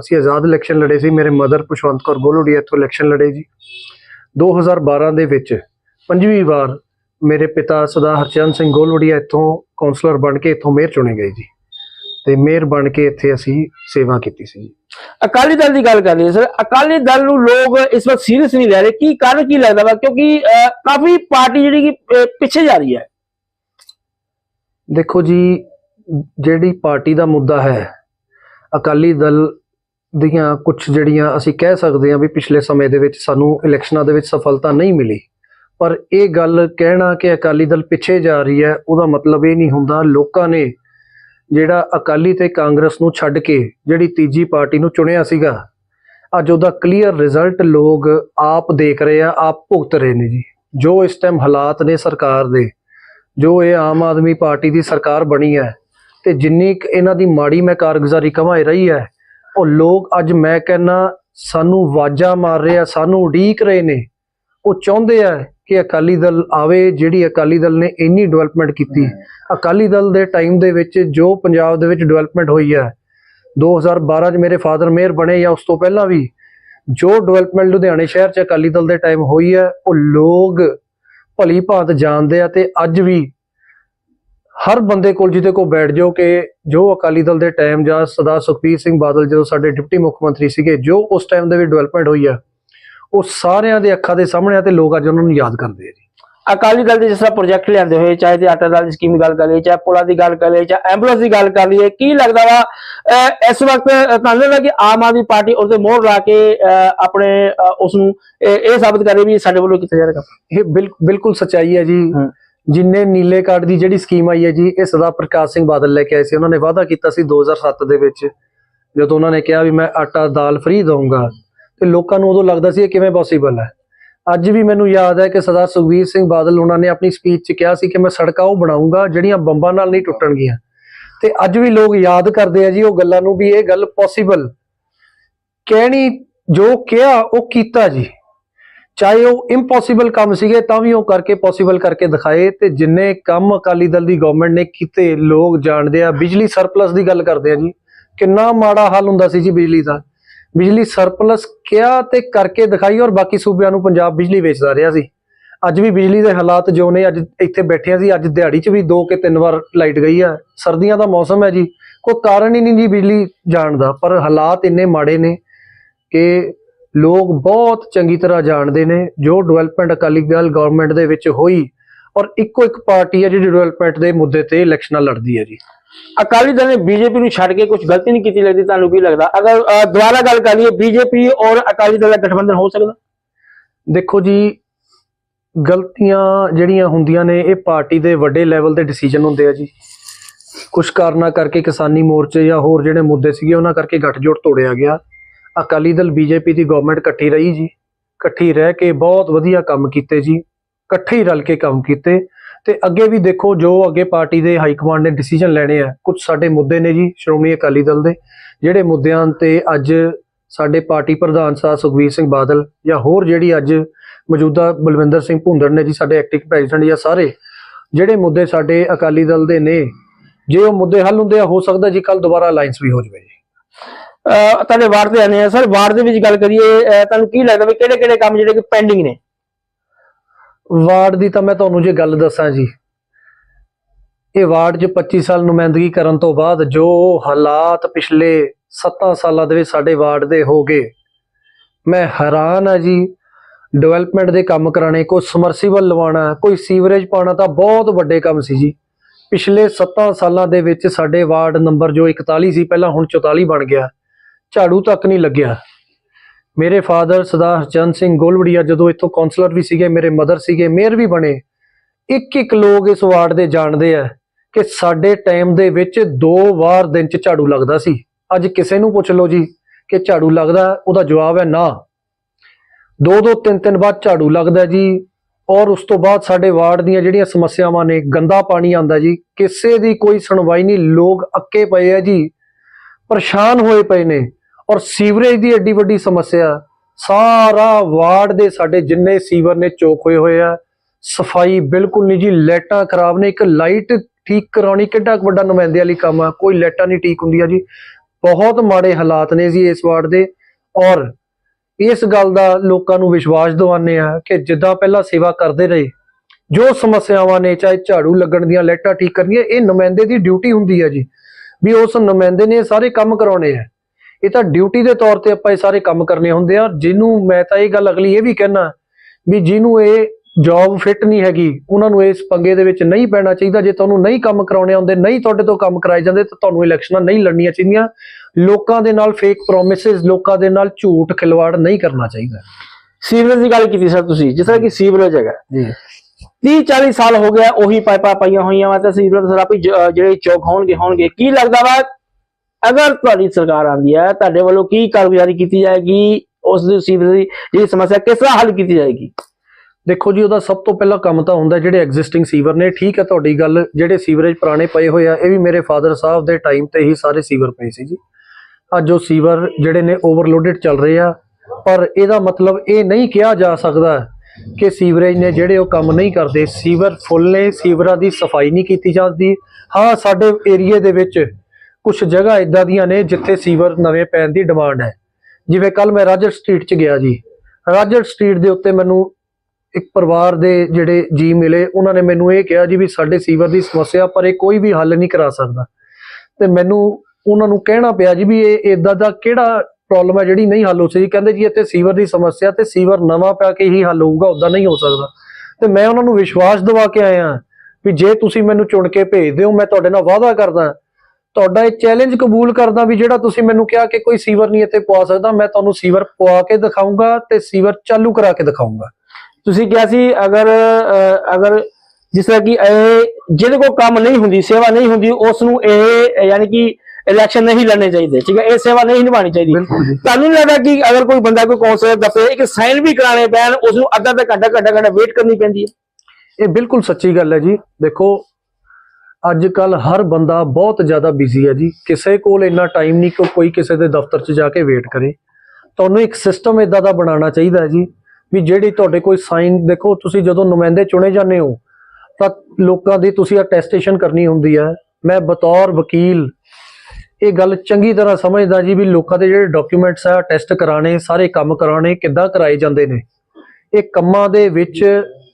ਅਸੀਂ ਆਜ਼ਾਦ ਇਲੈਕਸ਼ਨ ਲੜੇ ਸੀ ਮੇਰੇ ਮਦਰ ਪੁਸ਼ਵੰਤ ਕੌਰ ਗੋਲੋੜੀ ਇੱਥੋਂ ਇਲੈਕਸ਼ਨ ਲੜੇ ਜੀ। 2012 ਦੇ ਵਿੱਚ ਪੰਜਵੀਂ ਵਾਰ ਮੇਰੇ ਪਿਤਾ ਸਰਦਾਰ ਹਰਚੰਦ ਸਿੰਘ ਗੋਲੋੜੀ ਇੱਥੋਂ ਕਾਉਂਸਲਰ ਬਣ ਕੇ ਇੱਥੋਂ ਮੇਅਰ ਚੁਣੇ ਗਏ ਜੀ। ਤੇ ਮੇਅਰ ਬਣ ਕੇ ਇੱਥੇ ਅਸੀਂ ਸੇਵਾ ਕੀਤੀ ਸੀ ਜੀ। ਅਕਾਲੀ ਦਲ ਦੀ ਗੱਲ ਕਰ ਰਹੀ ਸਰ ਅਕਾਲੀ ਦਲ ਨੂੰ ਲੋਕ ਇਸ ਵਕਤ ਸੀਰੀਅਸ ਨਹੀਂ ਲੈ ਰਹੇ। ਕੀ ਕਾਰਨ ਕੀ ਲੱਗਦਾ ਵਾ? ਕਿਉਂਕਿ ਕਾਫੀ ਪਾਰਟੀ ਜਿਹੜੀ ਕਿ ਪਿੱਛੇ ਜਾ ਰਹੀ ਹੈ। ਦੇਖੋ ਜੀ ਜਿਹੜੀ ਪਾਰਟੀ ਦਾ ਮੁੱਦਾ ਹੈ ਅਕਾਲੀ ਦਲ ਦੀਆਂ ਕੁਝ ਜਿਹੜੀਆਂ ਅਸੀਂ ਕਹਿ ਸਕਦੇ ਹਾਂ ਵੀ ਪਿਛਲੇ ਸਮੇਂ ਦੇ ਵਿੱਚ ਸਾਨੂੰ ਇਲੈਕਸ਼ਨਾਂ ਦੇ ਵਿੱਚ ਸਫਲਤਾ ਨਹੀਂ ਮਿਲੀ। ਪਰ ਇਹ ਗੱਲ ਕਹਿਣਾ ਕਿ ਅਕਾਲੀ ਦਲ ਪਿੱਛੇ ਜਾ ਰਹੀ ਹੈ, ਉਹਦਾ ਮਤਲਬ ਇਹ ਨਹੀਂ ਹੁੰਦਾ ਲੋਕਾਂ ਨੇ ਜਿਹੜਾ ਅਕਾਲੀ ਤੇ ਕਾਂਗਰਸ ਨੂੰ ਛੱਡ ਕੇ ਜਿਹੜੀ ਤੀਜੀ ਪਾਰਟੀ ਨੂੰ ਚੁਣਿਆ ਸੀਗਾ, ਅੱਜ ਉਹਦਾ ਕਲੀਅਰ ਰਿਜ਼ਲਟ ਲੋਕ ਆਪ ਦੇਖ ਰਹੇ ਆ, ਆਪ ਭੁਗਤ ਰਹੇ ਨੇ ਜੀ। ਜੋ ਇਸ ਟਾਈਮ ਹਾਲਾਤ ਨੇ ਸਰਕਾਰ ਦੇ, ਜੋ ਇਹ ਆਮ ਆਦਮੀ ਪਾਰਟੀ ਦੀ ਸਰਕਾਰ ਬਣੀ ਹੈ, ਤੇ ਜਿੰਨੀ ਕੁ ਇਹਨਾਂ ਦੀ ਮਾੜੀ ਮੈਂ ਕਾਰਗੁਜ਼ਾਰੀ ਕਮਾਈ ਰਹੀ ਹੈ ਉਹ ਲੋਕ ਅੱਜ ਮੈਂ ਕਹਿੰਨਾ ਸਾਨੂੰ ਵਾਜਾ ਮਾਰ ਰਹੇ ਆ ਸਾਨੂੰ ਉਡੀਕ ਰਹੇ ਨੇ। ਉਹ ਚਾਹੁੰਦੇ ਆ ਕਿ ਅਕਾਲੀ ਦਲ ਆਵੇ ਜਿਹੜੀ ਅਕਾਲੀ ਦਲ ਨੇ ਇੰਨੀ ਡਿਵੈਲਪਮੈਂਟ ਕੀਤੀ। ਅਕਾਲੀ ਦਲ ਦੇ ਟਾਈਮ ਦੇ ਵਿੱਚ ਜੋ ਪੰਜਾਬ ਦੇ ਵਿੱਚ ਡਿਵੈਲਪਮੈਂਟ ਹੋਈ ਹੈ 2012 ਚ ਮੇਰੇ ਫਾਦਰ ਮੇਅਰ ਬਣੇ ਜਾਂ ਉਸ ਤੋਂ ਪਹਿਲਾਂ ਵੀ ਜੋ ਡਿਵੈਲਪਮੈਂਟ ਲੁਧਿਆਣੇ ਸ਼ਹਿਰ ਚ ਅਕਾਲੀ ਦਲ ਦੇ ਟਾਈਮ ਹੋਈ ਹੈ ਉਹ ਲੋਕ ਭਲੀ ਭਾਂਤ ਜਾਣਦੇ ਆ ਤੇ ਅੱਜ ਵੀ ਹਰ ਬੰਦੇ ਕੋਲ ਜਿਹਦੇ ਕੋਲ ਬੈਠ ਜਾਓ ਕਿ ਜੋ ਅਕਾਲੀ ਦਲ ਦੇ ਟਾਈਮ ਜਾਂ ਸਰਦਾਰ ਸੁਖਬੀਰ ਸਿੰਘ ਬਾਦਲ ਜਦੋਂ ਸਾਡੇ ਡਿਪਟੀ ਮੁੱਖ ਮੰਤਰੀ ਸੀਗੇ ਜੋ ਉਸ ਟਾਈਮ ਦੇ ਵੀ ਡਿਵੈਲਪਮੈਂਟ ਹੋਈ ਆ ਉਹ ਸਾਰਿਆਂ ਦੇ ਅੱਖਾਂ ਦੇ ਸਾਹਮਣੇ ਆ ਤੇ ਲੋਕ ਅੱਜ ਉਹਨਾਂ ਨੂੰ ਯਾਦ ਕਰਦੇ ਆ ਜੀ। ਅਕਾਲੀ ਦਲ ਦੇ ਜਿਸ ਤਰ੍ਹਾਂ ਪ੍ਰੋਜੈਕਟ ਲਿਆਂਦੇ ਹੋਏ ਚਾਹੇ ਤੇ ਆਟਾ ਦਾਲ ਦੀ ਸਕੀਮ ਦੀ ਗੱਲ ਕਰ ਲਈਏ ਚਾਹੇ ਪੁਲਾਂ ਦੀ ਗੱਲ ਕਰ ਲਈਏ ਚਾਹੇ ਐਂਬੂਲੈਂਸ ਦੀ ਗੱਲ ਕਰ ਲਈਏ ਕੀ ਲੱਗਦਾ ਵਾ ਇਸ ਵਕਤ ਤੁਹਾਨੂੰ ਲੱਗਦਾ ਕਿ ਆਮ ਆਦਮੀ ਪਾਰਟੀ ਉਹਦੇ ਮੋਹਰ ਲਾ ਕੇ ਆਪਣੇ ਉਸ ਨੂੰ ਇਹ ਸਾਬਤ ਕਰੇ ਵੀ ਸਾਡੇ ਵੱਲੋਂ ਕੀਤਾ ਜਾ ਰਿਹਾ ਇਹ ਬਿਲ- ਬਿਲਕੁਲ ਸਚਾਈ ਹੈ ਜੀ। ਜਿੰਨੇ ਨੀਲੇ ਕਾਰਡ ਦੀ ਜਿਹੜੀ ਸਕੀਮ ਆਈ ਹੈ ਜੀ, ਇਹ ਸਰਦਾਰ ਪ੍ਰਕਾਸ਼ ਸਿੰਘ ਬਾਦਲ ਲੈ ਕੇ ਆਏ ਸੀ। ਉਹਨਾਂ ਨੇ ਵਾਅਦਾ ਕੀਤਾ ਸੀ 2007 ਦੇ ਵਿੱਚ, ਜਦੋਂ ਉਹਨਾਂ ਨੇ ਕਿਹਾ ਵੀ ਮੈਂ ਆਟਾ ਦਾਲ ਫ੍ਰੀ ਦਊਂਗਾ। ਤੇ ਲੋਕਾਂ ਨੂੰ ਉਦੋਂ ਲੱਗਦਾ ਸੀ ਇਹ ਕਿਵੇਂ ਪੋਸੀਬਲ ਹੈ। ਅੱਜ ਵੀ ਮੈਨੂੰ ਯਾਦ ਹੈ ਕਿ ਸਰਦਾਰ ਸੁਖਬੀਰ ਸਿੰਘ ਬਾਦਲ ਉਹਨਾਂ ਨੇ ਆਪਣੀ ਸਪੀਚ 'ਚ ਕਿਹਾ ਸੀ ਕਿ ਮੈਂ ਸੜਕਾਂ ਉਹ ਬਣਾਉਂਗਾ ਜਿਹੜੀਆਂ ਬੰਬਾਂ ਨਾਲ ਨਹੀਂ ਟੁੱਟਣਗੀਆਂ। ਤੇ ਅੱਜ ਵੀ ਲੋਕ ਯਾਦ ਕਰਦੇ ਆ ਜੀ ਉਹ ਗੱਲਾਂ ਨੂੰ ਵੀ ਇਹ ਗੱਲ ਪੋਸੀਬਲ ਕਹਿਣੀ ਜੋ ਕਿਹਾ ਉਹ ਕੀਤਾ ਜੀ। ਚਾਹੇ ਉਹ ਇੰਪੋਸੀਬਲ ਕੰਮ ਸੀਗੇ, ਤਾਂ ਵੀ ਉਹ ਕਰਕੇ ਪੋਸੀਬਲ ਕਰਕੇ ਦਿਖਾਏ ਤੇ ਜਿੰਨੇ ਕੰਮ ਅਕਾਲੀ ਦਲ ਦੀ ਗਵਰਨਮੈਂਟ ਨੇ ਕੀਤੇ, ਲੋਕ ਜਾਣਦੇ ਆ, ਬਿਜਲੀ ਸਰਪਲਸ ਦੀ ਗੱਲ ਕਰਦੇ ਆ ਜੀ। ਕਿੰਨਾ ਮਾੜਾ ਹਾਲ ਹੁੰਦਾ ਸੀ ਜੀ ਬਿਜਲੀ ਦਾ। ਬਿਜਲੀ ਸਰਪਲਸ ਕਿਹਾ ਤੇ ਕਰਕੇ ਦਿਖਾਈ ਔਰ ਬਾਕੀ ਸੂਬਿਆਂ ਨੂੰ ਪੰਜਾਬ ਬਿਜਲੀ ਵੇਚਦਾ ਰਿਹਾ ਸੀ। ਅੱਜ ਵੀ ਬਿਜਲੀ ਦੇ ਹਾਲਾਤ ਜੋ ਨੇ, ਅੱਜ ਇੱਥੇ ਬੈਠਿਆਂ ਸੀ ਅੱਜ ਦਿਹਾੜੀ 'ਚ ਵੀ ਦੋ ਕੇ ਤਿੰਨ ਵਾਰ ਲਾਈਟ ਗਈ ਆ। ਸਰਦੀਆਂ ਦਾ ਮੌਸਮ ਹੈ ਜੀ, ਕੋਈ ਕਾਰਨ ਹੀ ਨਹੀਂ ਜੀ ਬਿਜਲੀ ਜਾਣ ਦਾ, ਪਰ ਹਾਲਾਤ ਇੰਨੇ ਮਾੜੇ ਨੇ ਕਿ ਲੋਕ ਬਹੁਤ ਚੰਗੀ ਤਰ੍ਹਾਂ ਜਾਣਦੇ ਨੇ ਜੋ ਡਿਵੈਲਪਮੈਂਟ ਅਕਾਲੀ ਦਲ ਗਵਰਨਮੈਂਟ ਦੇ ਵਿੱਚ ਹੋਈ ਔਰ ਇੱਕੋ ਇੱਕ ਪਾਰਟੀ ਹੈ ਜਿਹੜੀ ਡਿਵੈਲਪਮੈਂਟ ਦੇ ਮੁੱਦੇ ਤੇ ਇਲੈਕਸ਼ਨਾਂ ਲੜਦੀ ਹੈ ਜੀ। ਅਕਾਲੀ ਦਲ ਨੇ ਬੀਜੇਪੀ ਨੂੰ ਛੱਡ ਕੇ ਕੁਝ ਗਲਤੀ ਨਹੀਂ ਕੀਤੀ ਲੱਗਦੀ ਤੁਹਾਨੂੰ ਕੀ ਲੱਗਦਾ? ਅਗਰ ਦੁਬਾਰਾ ਗੱਲ ਕਰ ਲਈਏ ਬੀਜੇਪੀ ਔਰ ਅਕਾਲੀ ਦਲ ਦਾ ਗਠਬੰਧਨ ਹੋ ਸਕਦਾ? ਦੇਖੋ ਜੀ ਗਲਤੀਆਂ ਜਿਹੜੀਆਂ ਹੁੰਦੀਆਂ ਨੇ ਇਹ ਪਾਰਟੀ ਦੇ ਵੱਡੇ ਲੈਵਲ ਦੇ ਡਿਸੀਜਨ ਹੁੰਦੇ ਆ ਜੀ। ਕੁਝ ਕਾਰਨਾਂ ਕਰਕੇ ਕਿਸਾਨੀ ਮੋਰਚੇ ਜਾਂ ਹੋਰ ਜਿਹੜੇ ਮੁੱਦੇ ਸੀਗੇ ਉਹਨਾਂ ਕਰਕੇ ਗੱਠਜੋੜ ਤੋੜਿਆ ਗਿਆ। ਅਕਾਲੀ ਦਲ ਬੀਜੇਪੀ ਦੀ ਗਵਰਨਮੈਂਟ ਇਕੱਠੀ ਰਹੀ ਜੀ, ਇਕੱਠੀ ਰਹਿ ਕੇ ਬਹੁਤ ਵਧੀਆ ਕੰਮ ਕੀਤੇ ਜੀ, ਇਕੱਠੇ ਰਲ ਕੇ ਕੰਮ ਕੀਤੇ ਤੇ ਅੱਗੇ ਵੀ ਦੇਖੋ ਜੋ ਅੱਗੇ ਪਾਰਟੀ ਦੇ ਹਾਈ ਕਮਾਂਡ ਨੇ ਡਿਸੀਜਨ ਲੈਣੇ ਆ ਕੁਝ ਸਾਡੇ ਮੁੱਦੇ ਨੇ ਜੀ ਸ਼੍ਰੋਮਣੀ ਅਕਾਲੀ ਦਲ ਦੇ, ਜਿਹੜੇ ਮੁੱਦਿਆਂ ਤੇ ਅੱਜ ਸਾਡੇ ਪਾਰਟੀ ਪ੍ਰਧਾਨ ਸਾਹਿਬ ਸੁਖਬੀਰ ਸਿੰਘ ਬਾਦਲ ਜਾਂ ਹੋਰ ਜਿਹੜੀ ਅੱਜ ਮੌਜੂਦਾ ਬਲਵਿੰਦਰ ਸਿੰਘ ਭੁੰਦੜ ਨੇ ਜੀ ਸਾਡੇ ਐਕਟਿਵ ਪ੍ਰੈਜ਼ੀਡੈਂਟ ਜਾਂ ਸਾਰੇ ਜਿਹੜੇ ਮੁੱਦੇ ਸਾਡੇ ਅਕਾਲੀ ਦਲ ਦੇ ਨੇ, ਜੇ ਉਹ ਮੁੱਦੇ ਹੱਲ ਹੁੰਦੇ ਆ, ਹੋ ਸਕਦਾ ਜੀ ਕੱਲ ਦੁਬਾਰਾ ਅਲਾਈਅੰਸ ਵੀ ਹੋ ਜਾਵੇ ਜੀ। ਤੁਹਾਡੇ ਵਾਰਡ ਤੇ ਆਨੇ ਆ। ਸਰ, ਵਾਰਡ ਦੇ ਵਿੱਚ ਗੱਲ ਕਰੀਏ ਤੁਹਾਨੂੰ ਕੀ ਲੱਗਦਾ ਵੀ ਕਿਹੜੇ ਕਿਹੜੇ ਕੰਮ ਜਿਹੜੇ ਕਿ ਪੈਂਡਿੰਗ ਨੇ? ਵਾਰਡ ਦੀ ਤਾਂ ਮੈਂ ਤੁਹਾਨੂੰ ਜੇ ਗੱਲ ਦੱਸਾਂ ਜੀ, ਇਹ ਵਾਰਡ 'ਚ 25 ਸਾਲ ਨੁਮਾਇੰਦਗੀ ਕਰਨ ਤੋਂ ਬਾਅਦ ਜੋ ਹਾਲਾਤ ਪਿਛਲੇ 7 ਸਾਲਾਂ ਦੇ ਵਿੱਚ ਸਾਡੇ ਵਾਰਡ ਦੇ ਹੋ ਗਏ, ਮੈਂ ਹੈਰਾਨ ਆ ਜੀ। ਡਿਵੈਲਪਮੈਂਟ ਦੇ ਕੰਮ ਕਰਾਣੇ ਕੋਈ ਸਮਰਸੀਬਲ ਲਵਾਉਣਾ, ਕੋਈ ਸੀਵਰੇਜ ਪਾਉਣਾ ਤਾਂ ਬਹੁਤ ਵੱਡੇ ਕੰਮ ਸੀ ਜੀ। ਪਿਛਲੇ 7 ਸਾਲਾਂ ਦੇ ਵਿੱਚ ਸਾਡੇ ਵਾਰਡ ਨੰਬਰ ਜੋ 41 ਸੀ, ਪਹਿਲਾਂ ਹੁਣ 44 ਬਣ ਗਿਆ। ਝਾੜੂ ਤੱਕ ਨਹੀਂ ਲੱਗਿਆ। ਮੇਰੇ ਫਾਦਰ ਸਰਦਾਰ ਹਰਚੰਦ ਸਿੰਘ ਗੋਲਵੜੀਆ ਜਦੋਂ ਇੱਥੋਂ ਕਾਉਂਸਲਰ ਵੀ ਸੀਗੇ, ਮੇਰੇ ਮਦਰ ਸੀਗੇ, ਮੇਅਰ ਵੀ ਬਣੇ। ਇੱਕ ਇੱਕ ਲੋਕ ਇਸ ਵਾਰਡ ਦੇ ਜਾਣਦੇ ਆ ਕਿ ਸਾਡੇ ਟਾਈਮ ਦੇ ਵਿੱਚ ਦੋ ਵਾਰ ਦਿਨ ਚ ਝਾੜੂ ਲੱਗਦਾ ਸੀ। ਅੱਜ ਕਿਸੇ ਨੂੰ ਪੁੱਛ ਲਓ ਜੀ ਕਿ ਝਾੜੂ ਲੱਗਦਾ, ਉਹਦਾ ਜਵਾਬ ਹੈ ਨਾ। ਦੋ ਦੋ ਤਿੰਨ ਤਿੰਨ ਬਾਅਦ ਝਾੜੂ ਲੱਗਦਾ ਜੀ ਔਰ ਉਸ ਤੋਂ ਬਾਅਦ ਸਾਡੇ ਵਾਰਡ ਦੀਆਂ ਜਿਹੜੀਆਂ ਸਮੱਸਿਆਵਾਂ ਨੇ, ਗੰਦਾ ਪਾਣੀ ਆਂਦਾ ਜੀ, ਕਿਸੇ ਦੀ ਕੋਈ ਸੁਣਵਾਈ ਨਹੀਂ, ਲੋਕ ਅੱਕੇ ਪਏ ਆ ਜੀ, ਪਰੇਸ਼ਾਨ ਹੋਏ ਪਏ ਨੇ। ਔਰ ਸੀਵਰੇਜ ਦੀ ਐਡੀ ਵੱਡੀ ਸਮੱਸਿਆ, ਸਾਰਾ ਵਾਰਡ ਦੇ ਸਾਡੇ ਜਿੰਨੇ ਸੀਵਰ ਨੇ ਚੋਕ ਹੋਏ ਹੋਏ ਆ, ਸਫ਼ਾਈ ਬਿਲਕੁਲ ਨਹੀਂ ਜੀ, ਲਾਈਟਾਂ ਖਰਾਬ ਨੇ, ਇੱਕ ਲਾਈਟ ਠੀਕ ਕਰਾਉਣੀ ਕਿੱਡਾ ਕੁ ਵੱਡਾ ਨੁਮਾਇੰਦੇ ਵਾਲੀ ਕੰਮ ਆ, ਕੋਈ ਲਾਈਟਾਂ ਨਹੀਂ ਠੀਕ ਹੁੰਦੀਆਂ ਜੀ। ਬਹੁਤ ਮਾੜੇ ਹਾਲਾਤ ਨੇ ਜੀ ਇਸ ਵਾਰਡ ਦੇ, ਔਰ ਇਸ ਗੱਲ ਦਾ ਲੋਕਾਂ ਨੂੰ ਵਿਸ਼ਵਾਸ ਦਿਵਾਉਂਦੇ ਆ ਕਿ ਜਿੱਦਾਂ ਪਹਿਲਾਂ ਸੇਵਾ ਕਰਦੇ ਰਹੇ, ਜੋ ਸਮੱਸਿਆਵਾਂ ਨੇ, ਚਾਹੇ ਝਾੜੂ ਲੱਗਣ ਦੀਆਂ ਲਾਈਟਾਂ ਠੀਕ ਕਰਨੀਆਂ, ਇਹ ਨੁਮਾਇੰਦੇ ਦੀ ਡਿਊਟੀ ਹੁੰਦੀ ਹੈ ਜੀ। ਵੀ ਉਸ ਨੁਮਾਇੰਦੇ ਨੇ ਇਹ ਸਾਰੇ ਕੰਮ ਕਰਾਉਣੇ ਆ। ਇਹ ਤਾਂ ਡਿਊਟੀ ਦੇ ਤੌਰ ਤੇ ਆਪਾਂ ਇਹ ਸਾਰੇ ਕੰਮ ਕਰਨੇ ਹੁੰਦੇ ਆ। ਜਿਹਨੂੰ ਮੈਂ ਤਾਂ ਇਹ ਗੱਲ ਅਗਲੀ ਇਹ ਵੀ ਕਹਿਣਾ ਵੀ ਜਿਹਨੂੰ ਇਹ ਜੌਬ ਫਿੱਟ ਨਹੀਂ ਹੈਗੀ ਉਹਨਾਂ ਨੂੰ ਇਸ ਪੰਗੇ ਦੇ ਵਿੱਚ ਨਹੀਂ ਪੈਣਾ ਚਾਹੀਦਾ। ਜੇ ਤੁਹਾਨੂੰ ਨਹੀਂ ਕੰਮ ਕਰਾਉਣੇ ਆਉਂਦੇ ਨਹੀਂ ਤੁਹਾਡੇ ਤੋਂ ਕੰਮ ਕਰਾਏ ਜਾਂਦੇ ਤਾਂ ਤੁਹਾਨੂੰ ਇਲੈਕਸ਼ਨਾਂ ਨਹੀਂ ਲੜਨੀਆਂ ਚਾਹੀਦੀਆਂ। ਲੋਕਾਂ ਦੇ ਨਾਲ ਫੇਕ ਪ੍ਰੋਮਿਸਸ ਲੋਕਾਂ ਦੇ ਨਾਲ ਝੂਠ ਖਿਲਵਾੜ ਨਹੀਂ ਕਰਨਾ ਚਾਹੀਦਾ। ਸੀਵਰੇਜ ਦੀ ਗੱਲ ਕੀਤੀ ਸਰ ਤੁਸੀਂ ਜਿਸ ਤਰ੍ਹਾਂ ਕਿ ਸੀਵਰੇਜ ਹੈਗਾ। ਜੀ। 30 40 ਸਾਲ ਹੋ ਗਿਆ ਉਹੀ ਪਾਈਪਾਂ ਪਾਈਆਂ ਹੋਈਆਂ ਵਾ ਤੇ ਸੀਵਰੇਜ ਸਰ ਆਪੀ ਜਿਹੜੇ ਚੌਕ ਹੋਣਗੇ ਹੋਣਗੇ। ਕੀ ਲੱਗਦਾ ਵਾ ਅਗਰ ਤੁਹਾਡੀ ਸਰਕਾਰ ਆਂਦੀ ਹੈ, ਤੁਹਾਡੇ ਵੱਲੋਂ ਕੀ ਕਾਰਗੁਜ਼ਾਰੀ ਕੀਤੀ ਜਾਏਗੀ, ਉਸ ਦੀ ਸੀਵਰੇਜ ਦੀ ਸਮੱਸਿਆ, ਕਿਸ ਤਰ੍ਹਾਂ ਹੱਲ ਕੀਤੀ ਜਾਏਗੀ? ਦੇਖੋ ਜੀ, ਉਹਦਾ ਸਭ ਤੋਂ ਪਹਿਲਾਂ ਕੰਮ ਤਾਂ ਹੁੰਦਾ ਜਿਹੜੇ ਐਗਜ਼ਿਸਟਿੰਗ ਸੀਵਰ ਨੇ, ਠੀਕ ਹੈ ਤੁਹਾਡੀ ਗੱਲ, ਜਿਹੜੇ ਸੀਵਰੇਜ ਪੁਰਾਣੇ ਪਏ ਹੋਏ ਆ, ਇਹ ਵੀ ਮੇਰੇ ਫਾਦਰ ਸਾਹਿਬ ਦੇ ਟਾਈਮ ਤੇ ਹੀ ਸਾਰੇ ਸੀਵਰ ਪਏ ਸੀ ਜੀ। ਅੱਜ ਉਹ ਸੀਵਰ ਜਿਹੜੇ ਨੇ ਓਵਰਲੋਡਡ ਚੱਲ ਰਹੇ ਆ, ਪਰ ਇਹਦਾ ਮਤਲਬ ਇਹ ਨਹੀਂ ਕਿਹਾ ਜਾ ਸਕਦਾ ਕਿ ਸੀਵਰੇਜ ਨੇ ਜਿਹੜੇ ਉਹ ਕੰਮ ਨਹੀਂ ਕਰਦੇ, ਸੀਵਰ ਫੁੱਲ ਨੇ, ਸੀਵਰਾਂ ਦੀ ਸਫ਼ਾਈ ਨਹੀਂ ਕੀਤੀ ਜਾਂਦੀ। ਹਾਂ, ਸਾਡੇ ਏਰੀਏ ਦੇ ਵਿੱਚ ਕੁਝ ਜਗ੍ਹਾ ਇਦਾਂ ਦੀਆਂ ਨੇ ਜਿੱਥੇ ਸੀਵਰ ਨਵੇਂ ਪੈਣ ਦੀ ਡਿਮਾਂਡ ਹੈ। ਜਿਵੇਂ ਕੱਲ ਮੈਂ ਰਾਜਰ ਸਟਰੀਟ 'ਚ ਗਿਆ ਜੀ। ਰਾਜਰ ਸਟਰੀਟ ਦੇ ਉੱਤੇ ਮੈਨੂੰ ਇੱਕ ਪਰਿਵਾਰ ਦੇ ਜਿਹੜੇ ਜੀ ਮਿਲੇ, ਉਹਨਾਂ ਨੇ ਮੈਨੂੰ ਇਹ ਕਿਹਾ ਜੀ ਵੀ ਸਾਡੇ ਸੀਵਰ ਦੀ ਸਮੱਸਿਆ ਪਰ ਇਹ ਕੋਈ ਵੀ ਹੱਲ ਨਹੀਂ ਕਰਾ ਸਕਦਾ। ਤੇ ਮੈਨੂੰ ਉਹਨਾਂ ਨੂੰ ਕਹਿਣਾ ਪਿਆ ਜੀ ਵੀ ਇਹ ਇਦਾਂ ਦਾ ਕਿਹੜਾ ਪ੍ਰੋਬਲਮ ਹੈ ਜਿਹੜੀ ਨਹੀਂ ਹੱਲ ਹੋ ਸਕਦੀ ਕਹਿੰਦੇ ਜੀ ਇੱਥੇ ਸੀਵਰ ਦੀ ਸਮੱਸਿਆ ਤੇ ਸੀਵਰ ਨਵਾਂ ਪਿਆ ਕੇ ਹੀ ਹੱਲ ਹੋਊਗਾ ਉਦਾਂ ਨਹੀਂ ਹੋ ਸਕਦਾ। ਤੇ ਮੈਂ ਉਹਨਾਂ ਨੂੰ ਵਿਸ਼ਵਾਸ ਦਿਵਾ ਕੇ ਆਇਆ ਵੀ ਜੇ ਤੁਸੀਂ ਮੈਨੂੰ ਚੁਣ ਕੇ ਭੇਜਦੇ ਹੋ ਮੈਂ ਤੁਹਾਡੇ ਨਾਲ ਵਾਅਦਾ ਕਰਦਾ। ਤੁਹਾਡਾ ਇਹ ਚੈਲੰਜ ਕਬੂਲ ਕਰਦਾ ਵੀ ਜਿਹੜਾ ਤੁਸੀਂ ਮੈਨੂੰ ਕਿਹਾ ਕਿ ਕੋਈ ਸੀਵਰ ਨਹੀਂ ਇੱਥੇ ਪਵਾ ਸਕਦਾ ਮੈਂ ਤੁਹਾਨੂੰ ਸੀਵਰ ਪਵਾ ਕੇ ਦਿਖਾਊਂਗਾ ਤੇ ਸੀਵਰ ਚਾਲੂ ਕਰਾ ਕੇ ਦਿਖਾਊਂਗਾ। ਤੁਸੀਂ ਕਿਹਾ ਸੀ ਅਗਰ ਅਗਰ ਜਿਸ ਤਰ੍ਹਾਂ ਕਿ ਇਹ ਜਿਹਦੇ ਕੋਲ ਕੰਮ ਨਹੀਂ ਹੁੰਦੀ ਸੇਵਾ ਨਹੀਂ ਹੁੰਦੀ ਉਸ ਨੂੰ ਇਹ ਯਾਨੀ ਕਿ ਇਲੈਕਸ਼ਨ ਨਹੀਂ ਲੜਨੇ ਚਾਹੀਦੇ ਠੀਕ ਹੈ? ਇਹ ਸੇਵਾ ਨਹੀਂ ਨਿਭਾਣੀ ਚਾਹੀਦੀ। ਤੁਹਾਨੂੰ ਲੱਗਦਾ ਕਿ ਅਗਰ ਕੋਈ ਬੰਦਾ ਕੋਈ ਕੌਂਸਲਰ ਦਫੇ ਇੱਕ ਸਾਈਨ ਵੀ ਕਰਾਣੇ ਪੈਣ ਉਸ ਨੂੰ ਅੱਧਾ ਅੱਧਾ ਘੰਟਾ ਘੰਟਾ ਘੰਟਾ ਵੇਟ ਕਰਨੀ ਪੈਂਦੀ ਹੈ? ਇਹ ਬਿਲਕੁਲ ਸੱਚੀ ਗੱਲ ਹੈ ਜੀ। ਦੇਖੋ ਅੱਜ ਕੱਲ ਹਰ ਬੰਦਾ ਬਹੁਤ ਜ਼ਿਆਦਾ ਬਿਜ਼ੀ ਹੈ ਜੀ। ਕਿਸੇ ਕੋਲ ਇੰਨਾ ਟਾਈਮ ਨਹੀਂ ਕਿ ਉਹ ਕੋਈ ਕਿਸੇ ਦੇ ਦਫ਼ਤਰ 'ਚ ਜਾ ਕੇ ਵੇਟ ਕਰੇ। ਤੁਹਾਨੂੰ ਇੱਕ ਸਿਸਟਮ ਇਦਾਂ ਦਾ ਬਣਾਉਣਾ ਚਾਹੀਦਾ ਹੈ ਜੀ ਵੀ ਜਿਹੜੀ ਤੁਹਾਡੇ ਕੋਈ ਸਾਈਨ ਦੇਖੋ ਤੁਸੀਂ ਜਦੋਂ ਨੁਮਾਇੰਦੇ ਚੁਣੇ ਜਾਂਦੇ ਹੋ, ਤਾਂ ਲੋਕਾਂ ਦੀ ਤੁਸੀਂ ਅਟੈਸਟੇਸ਼ਨ ਕਰਨੀ ਹੁੰਦੀ ਹੈ। ਮੈਂ ਬਤੌਰ ਵਕੀਲ, ਇਹ ਗੱਲ ਚੰਗੀ ਤਰ੍ਹਾਂ ਸਮਝਦਾ ਜੀ ਵੀ ਲੋਕਾਂ ਦੇ ਜਿਹੜੇ ਡਾਕੂਮੈਂਟਸ ਆ ਟੈਸਟ ਕਰਾਣੇ ਸਾਰੇ ਕੰਮ ਕਰਾਣੇ ਕਿੱਦਾਂ ਕਰਾਏ ਜਾਂਦੇ ਨੇ। ਇਹ ਕੰਮਾਂ ਦੇ ਵਿੱਚ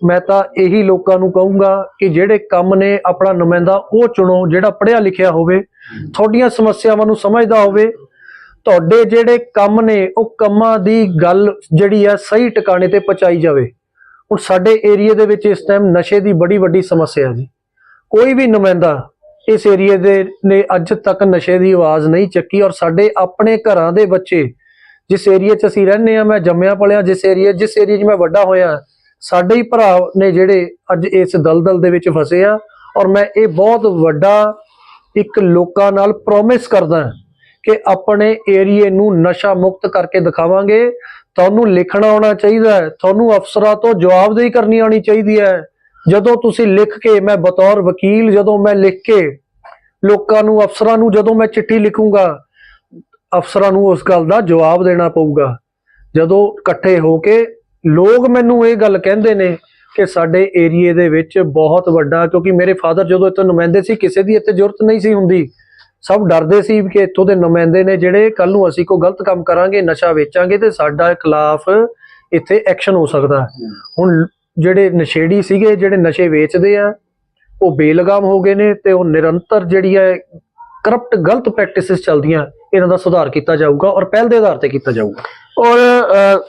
ਮੈਂ ਤਾਂ ਇਹੀ ਲੋਕਾਂ ਨੂੰ ਕਹੂੰਗਾ ਕਿ ਜਿਹੜੇ ਕੰਮ ਨੇ ਆਪਣਾ ਨੁਮਾਇੰਦਾ ਉਹ ਚੁਣੋ, ਜਿਹੜਾ ਪੜ੍ਹਿਆ ਲਿਖਿਆ ਹੋਵੇ, ਤੁਹਾਡੀਆਂ ਸਮੱਸਿਆਵਾਂ ਨੂੰ ਸਮਝਦਾ ਹੋਵੇ। ਤੁਹਾਡੇ ਜਿਹੜੇ ਕੰਮ ਨੇ, ਉਹ ਕੰਮਾਂ ਦੀ ਗੱਲ ਜਿਹੜੀ ਹੈ ਸਹੀ ਟਿਕਾਣੇ ਤੇ ਪਹੁੰਚਾਈ ਜਾਵੇ। ਹੁਣ ਸਾਡੇ ਏਰੀਆ ਦੇ ਵਿੱਚ ਇਸ ਟਾਈਮ ਨਸ਼ੇ ਦੀ ਬੜੀ ਵੱਡੀ ਸਮੱਸਿਆ ਜੀ। ਕੋਈ ਵੀ ਨੁਮਾਇੰਦਾ ਇਸ ਏਰੀਆ ਦੇ ਨੇ ਅੱਜ ਤੱਕ ਨਸ਼ੇ ਦੀ ਆਵਾਜ਼ ਨਹੀਂ ਚੱਕੀ ਔਰ ਸਾਡੇ ਆਪਣੇ ਘਰਾਂ ਦੇ ਬੱਚੇ, ਜਿਸ ਏਰੀਆ 'ਚ ਅਸੀਂ ਰਹਿੰਦੇ ਆ ਮੈਂ ਜੰਮਿਆ ਪਲਿਆ ਜਿਸ ਏਰੀਆ ਜਿਸ ਏਰੀਆ 'ਚ ਮੈਂ ਵੱਡਾ ਹੋਇਆ ਸਾਡੇ ਹੀ ਭਰਾ ਨੇ ਜਿਹੜੇ ਅੱਜ ਇਸ ਦਲਦਲ ਦੇ ਵਿੱਚ ਫਸੇ ਆ ਔਰ ਮੈਂ ਇਹ ਬਹੁਤ ਵੱਡਾ ਇੱਕ ਲੋਕਾਂ ਨਾਲ ਪ੍ਰੋਮਿਸ ਕਰਦਾ ਕਿ ਆਪਣੇ ਏਰੀਏ ਨੂੰ ਨਸ਼ਾ ਮੁਕਤ ਕਰਕੇ ਦਿਖਾਵਾਂਗੇ। ਤੁਹਾਨੂੰ ਲਿਖਣਾ ਆਉਣਾ ਚਾਹੀਦਾ ਹੈ, ਤੁਹਾਨੂੰ ਅਫਸਰਾਂ ਤੋਂ ਜਵਾਬਦੇਹੀ ਕਰਨੀ ਆਉਣੀ ਚਾਹੀਦੀ ਹੈ। ਜਦੋਂ ਤੁਸੀਂ ਲਿਖ ਕੇ, ਮੈਂ ਬਤੌਰ ਵਕੀਲ, ਜਦੋਂ ਮੈਂ ਲਿਖ ਕੇ ਲੋਕਾਂ ਨੂੰ, ਅਫਸਰਾਂ ਨੂੰ, ਜਦੋਂ ਮੈਂ ਚਿੱਠੀ ਲਿਖੂੰਗਾ, ਅਫਸਰਾਂ ਨੂੰ ਉਸ ਗੱਲ ਦਾ ਜਵਾਬ ਦੇਣਾ ਪਊਗਾ। ਜਦੋਂ ਇਕੱਠੇ ਹੋ ਕੇ ਲੋਕ ਮੈਨੂੰ ਇਹ ਗੱਲ ਕਹਿੰਦੇ ਨੇ ਕਿ ਸਾਡੇ ਏਰੀਏ ਦੇ ਵਿੱਚ ਬਹੁਤ ਵੱਡਾ, ਕਿਉਂਕਿ ਮੇਰੇ ਫਾਦਰ ਜਦੋਂ ਇੱਥੇ ਨੁਮਾਇੰਦੇ ਸੀ, ਕਿਸੇ ਦੀ ਇੱਥੇ ਜ਼ਰੂਰਤ ਨਹੀਂ ਸੀ ਹੁੰਦੀ। ਸਭ ਡਰਦੇ ਸੀ ਕਿ ਇੱਥੋਂ ਦੇ ਨੁਮਾਇੰਦੇ ਨੇ ਜਿਹੜੇ ਕੱਲ ਨੂੰ ਅਸੀਂ ਕੋਈ ਗਲਤ ਕੰਮ ਕਰਾਂਗੇ, ਨਸ਼ਾ ਵੇਚਾਂਗੇ ਤੇ ਸਾਡਾ ਖਿਲਾਫ ਇੱਥੇ ਐਕਸ਼ਨ ਹੋ ਸਕਦਾ। ਹੁਣ ਜਿਹੜੇ ਨਸ਼ੇੜੀ ਸੀਗੇ, ਜਿਹੜੇ ਨਸ਼ੇ ਵੇਚਦੇ ਆ, ਉਹ ਬੇਲਗਾਮ ਹੋ ਗਏ ਨੇ ਤੇ ਉਹ ਨਿਰੰਤਰ ਜਿਹੜੀ ਹੈ ਕਰਪਟ ਗਲਤ ਪ੍ਰੈਕਟਿਸਿਸ ਚੱਲਦੀਆਂ, ਇਹਨਾਂ ਦਾ ਸੁਧਾਰ ਕੀਤਾ ਜਾਊਗਾ ਔਰ ਪਹਿਲ ਦੇ ਆਧਾਰ ਤੇ ਕੀਤਾ ਜਾਊਗਾ। ਔਰ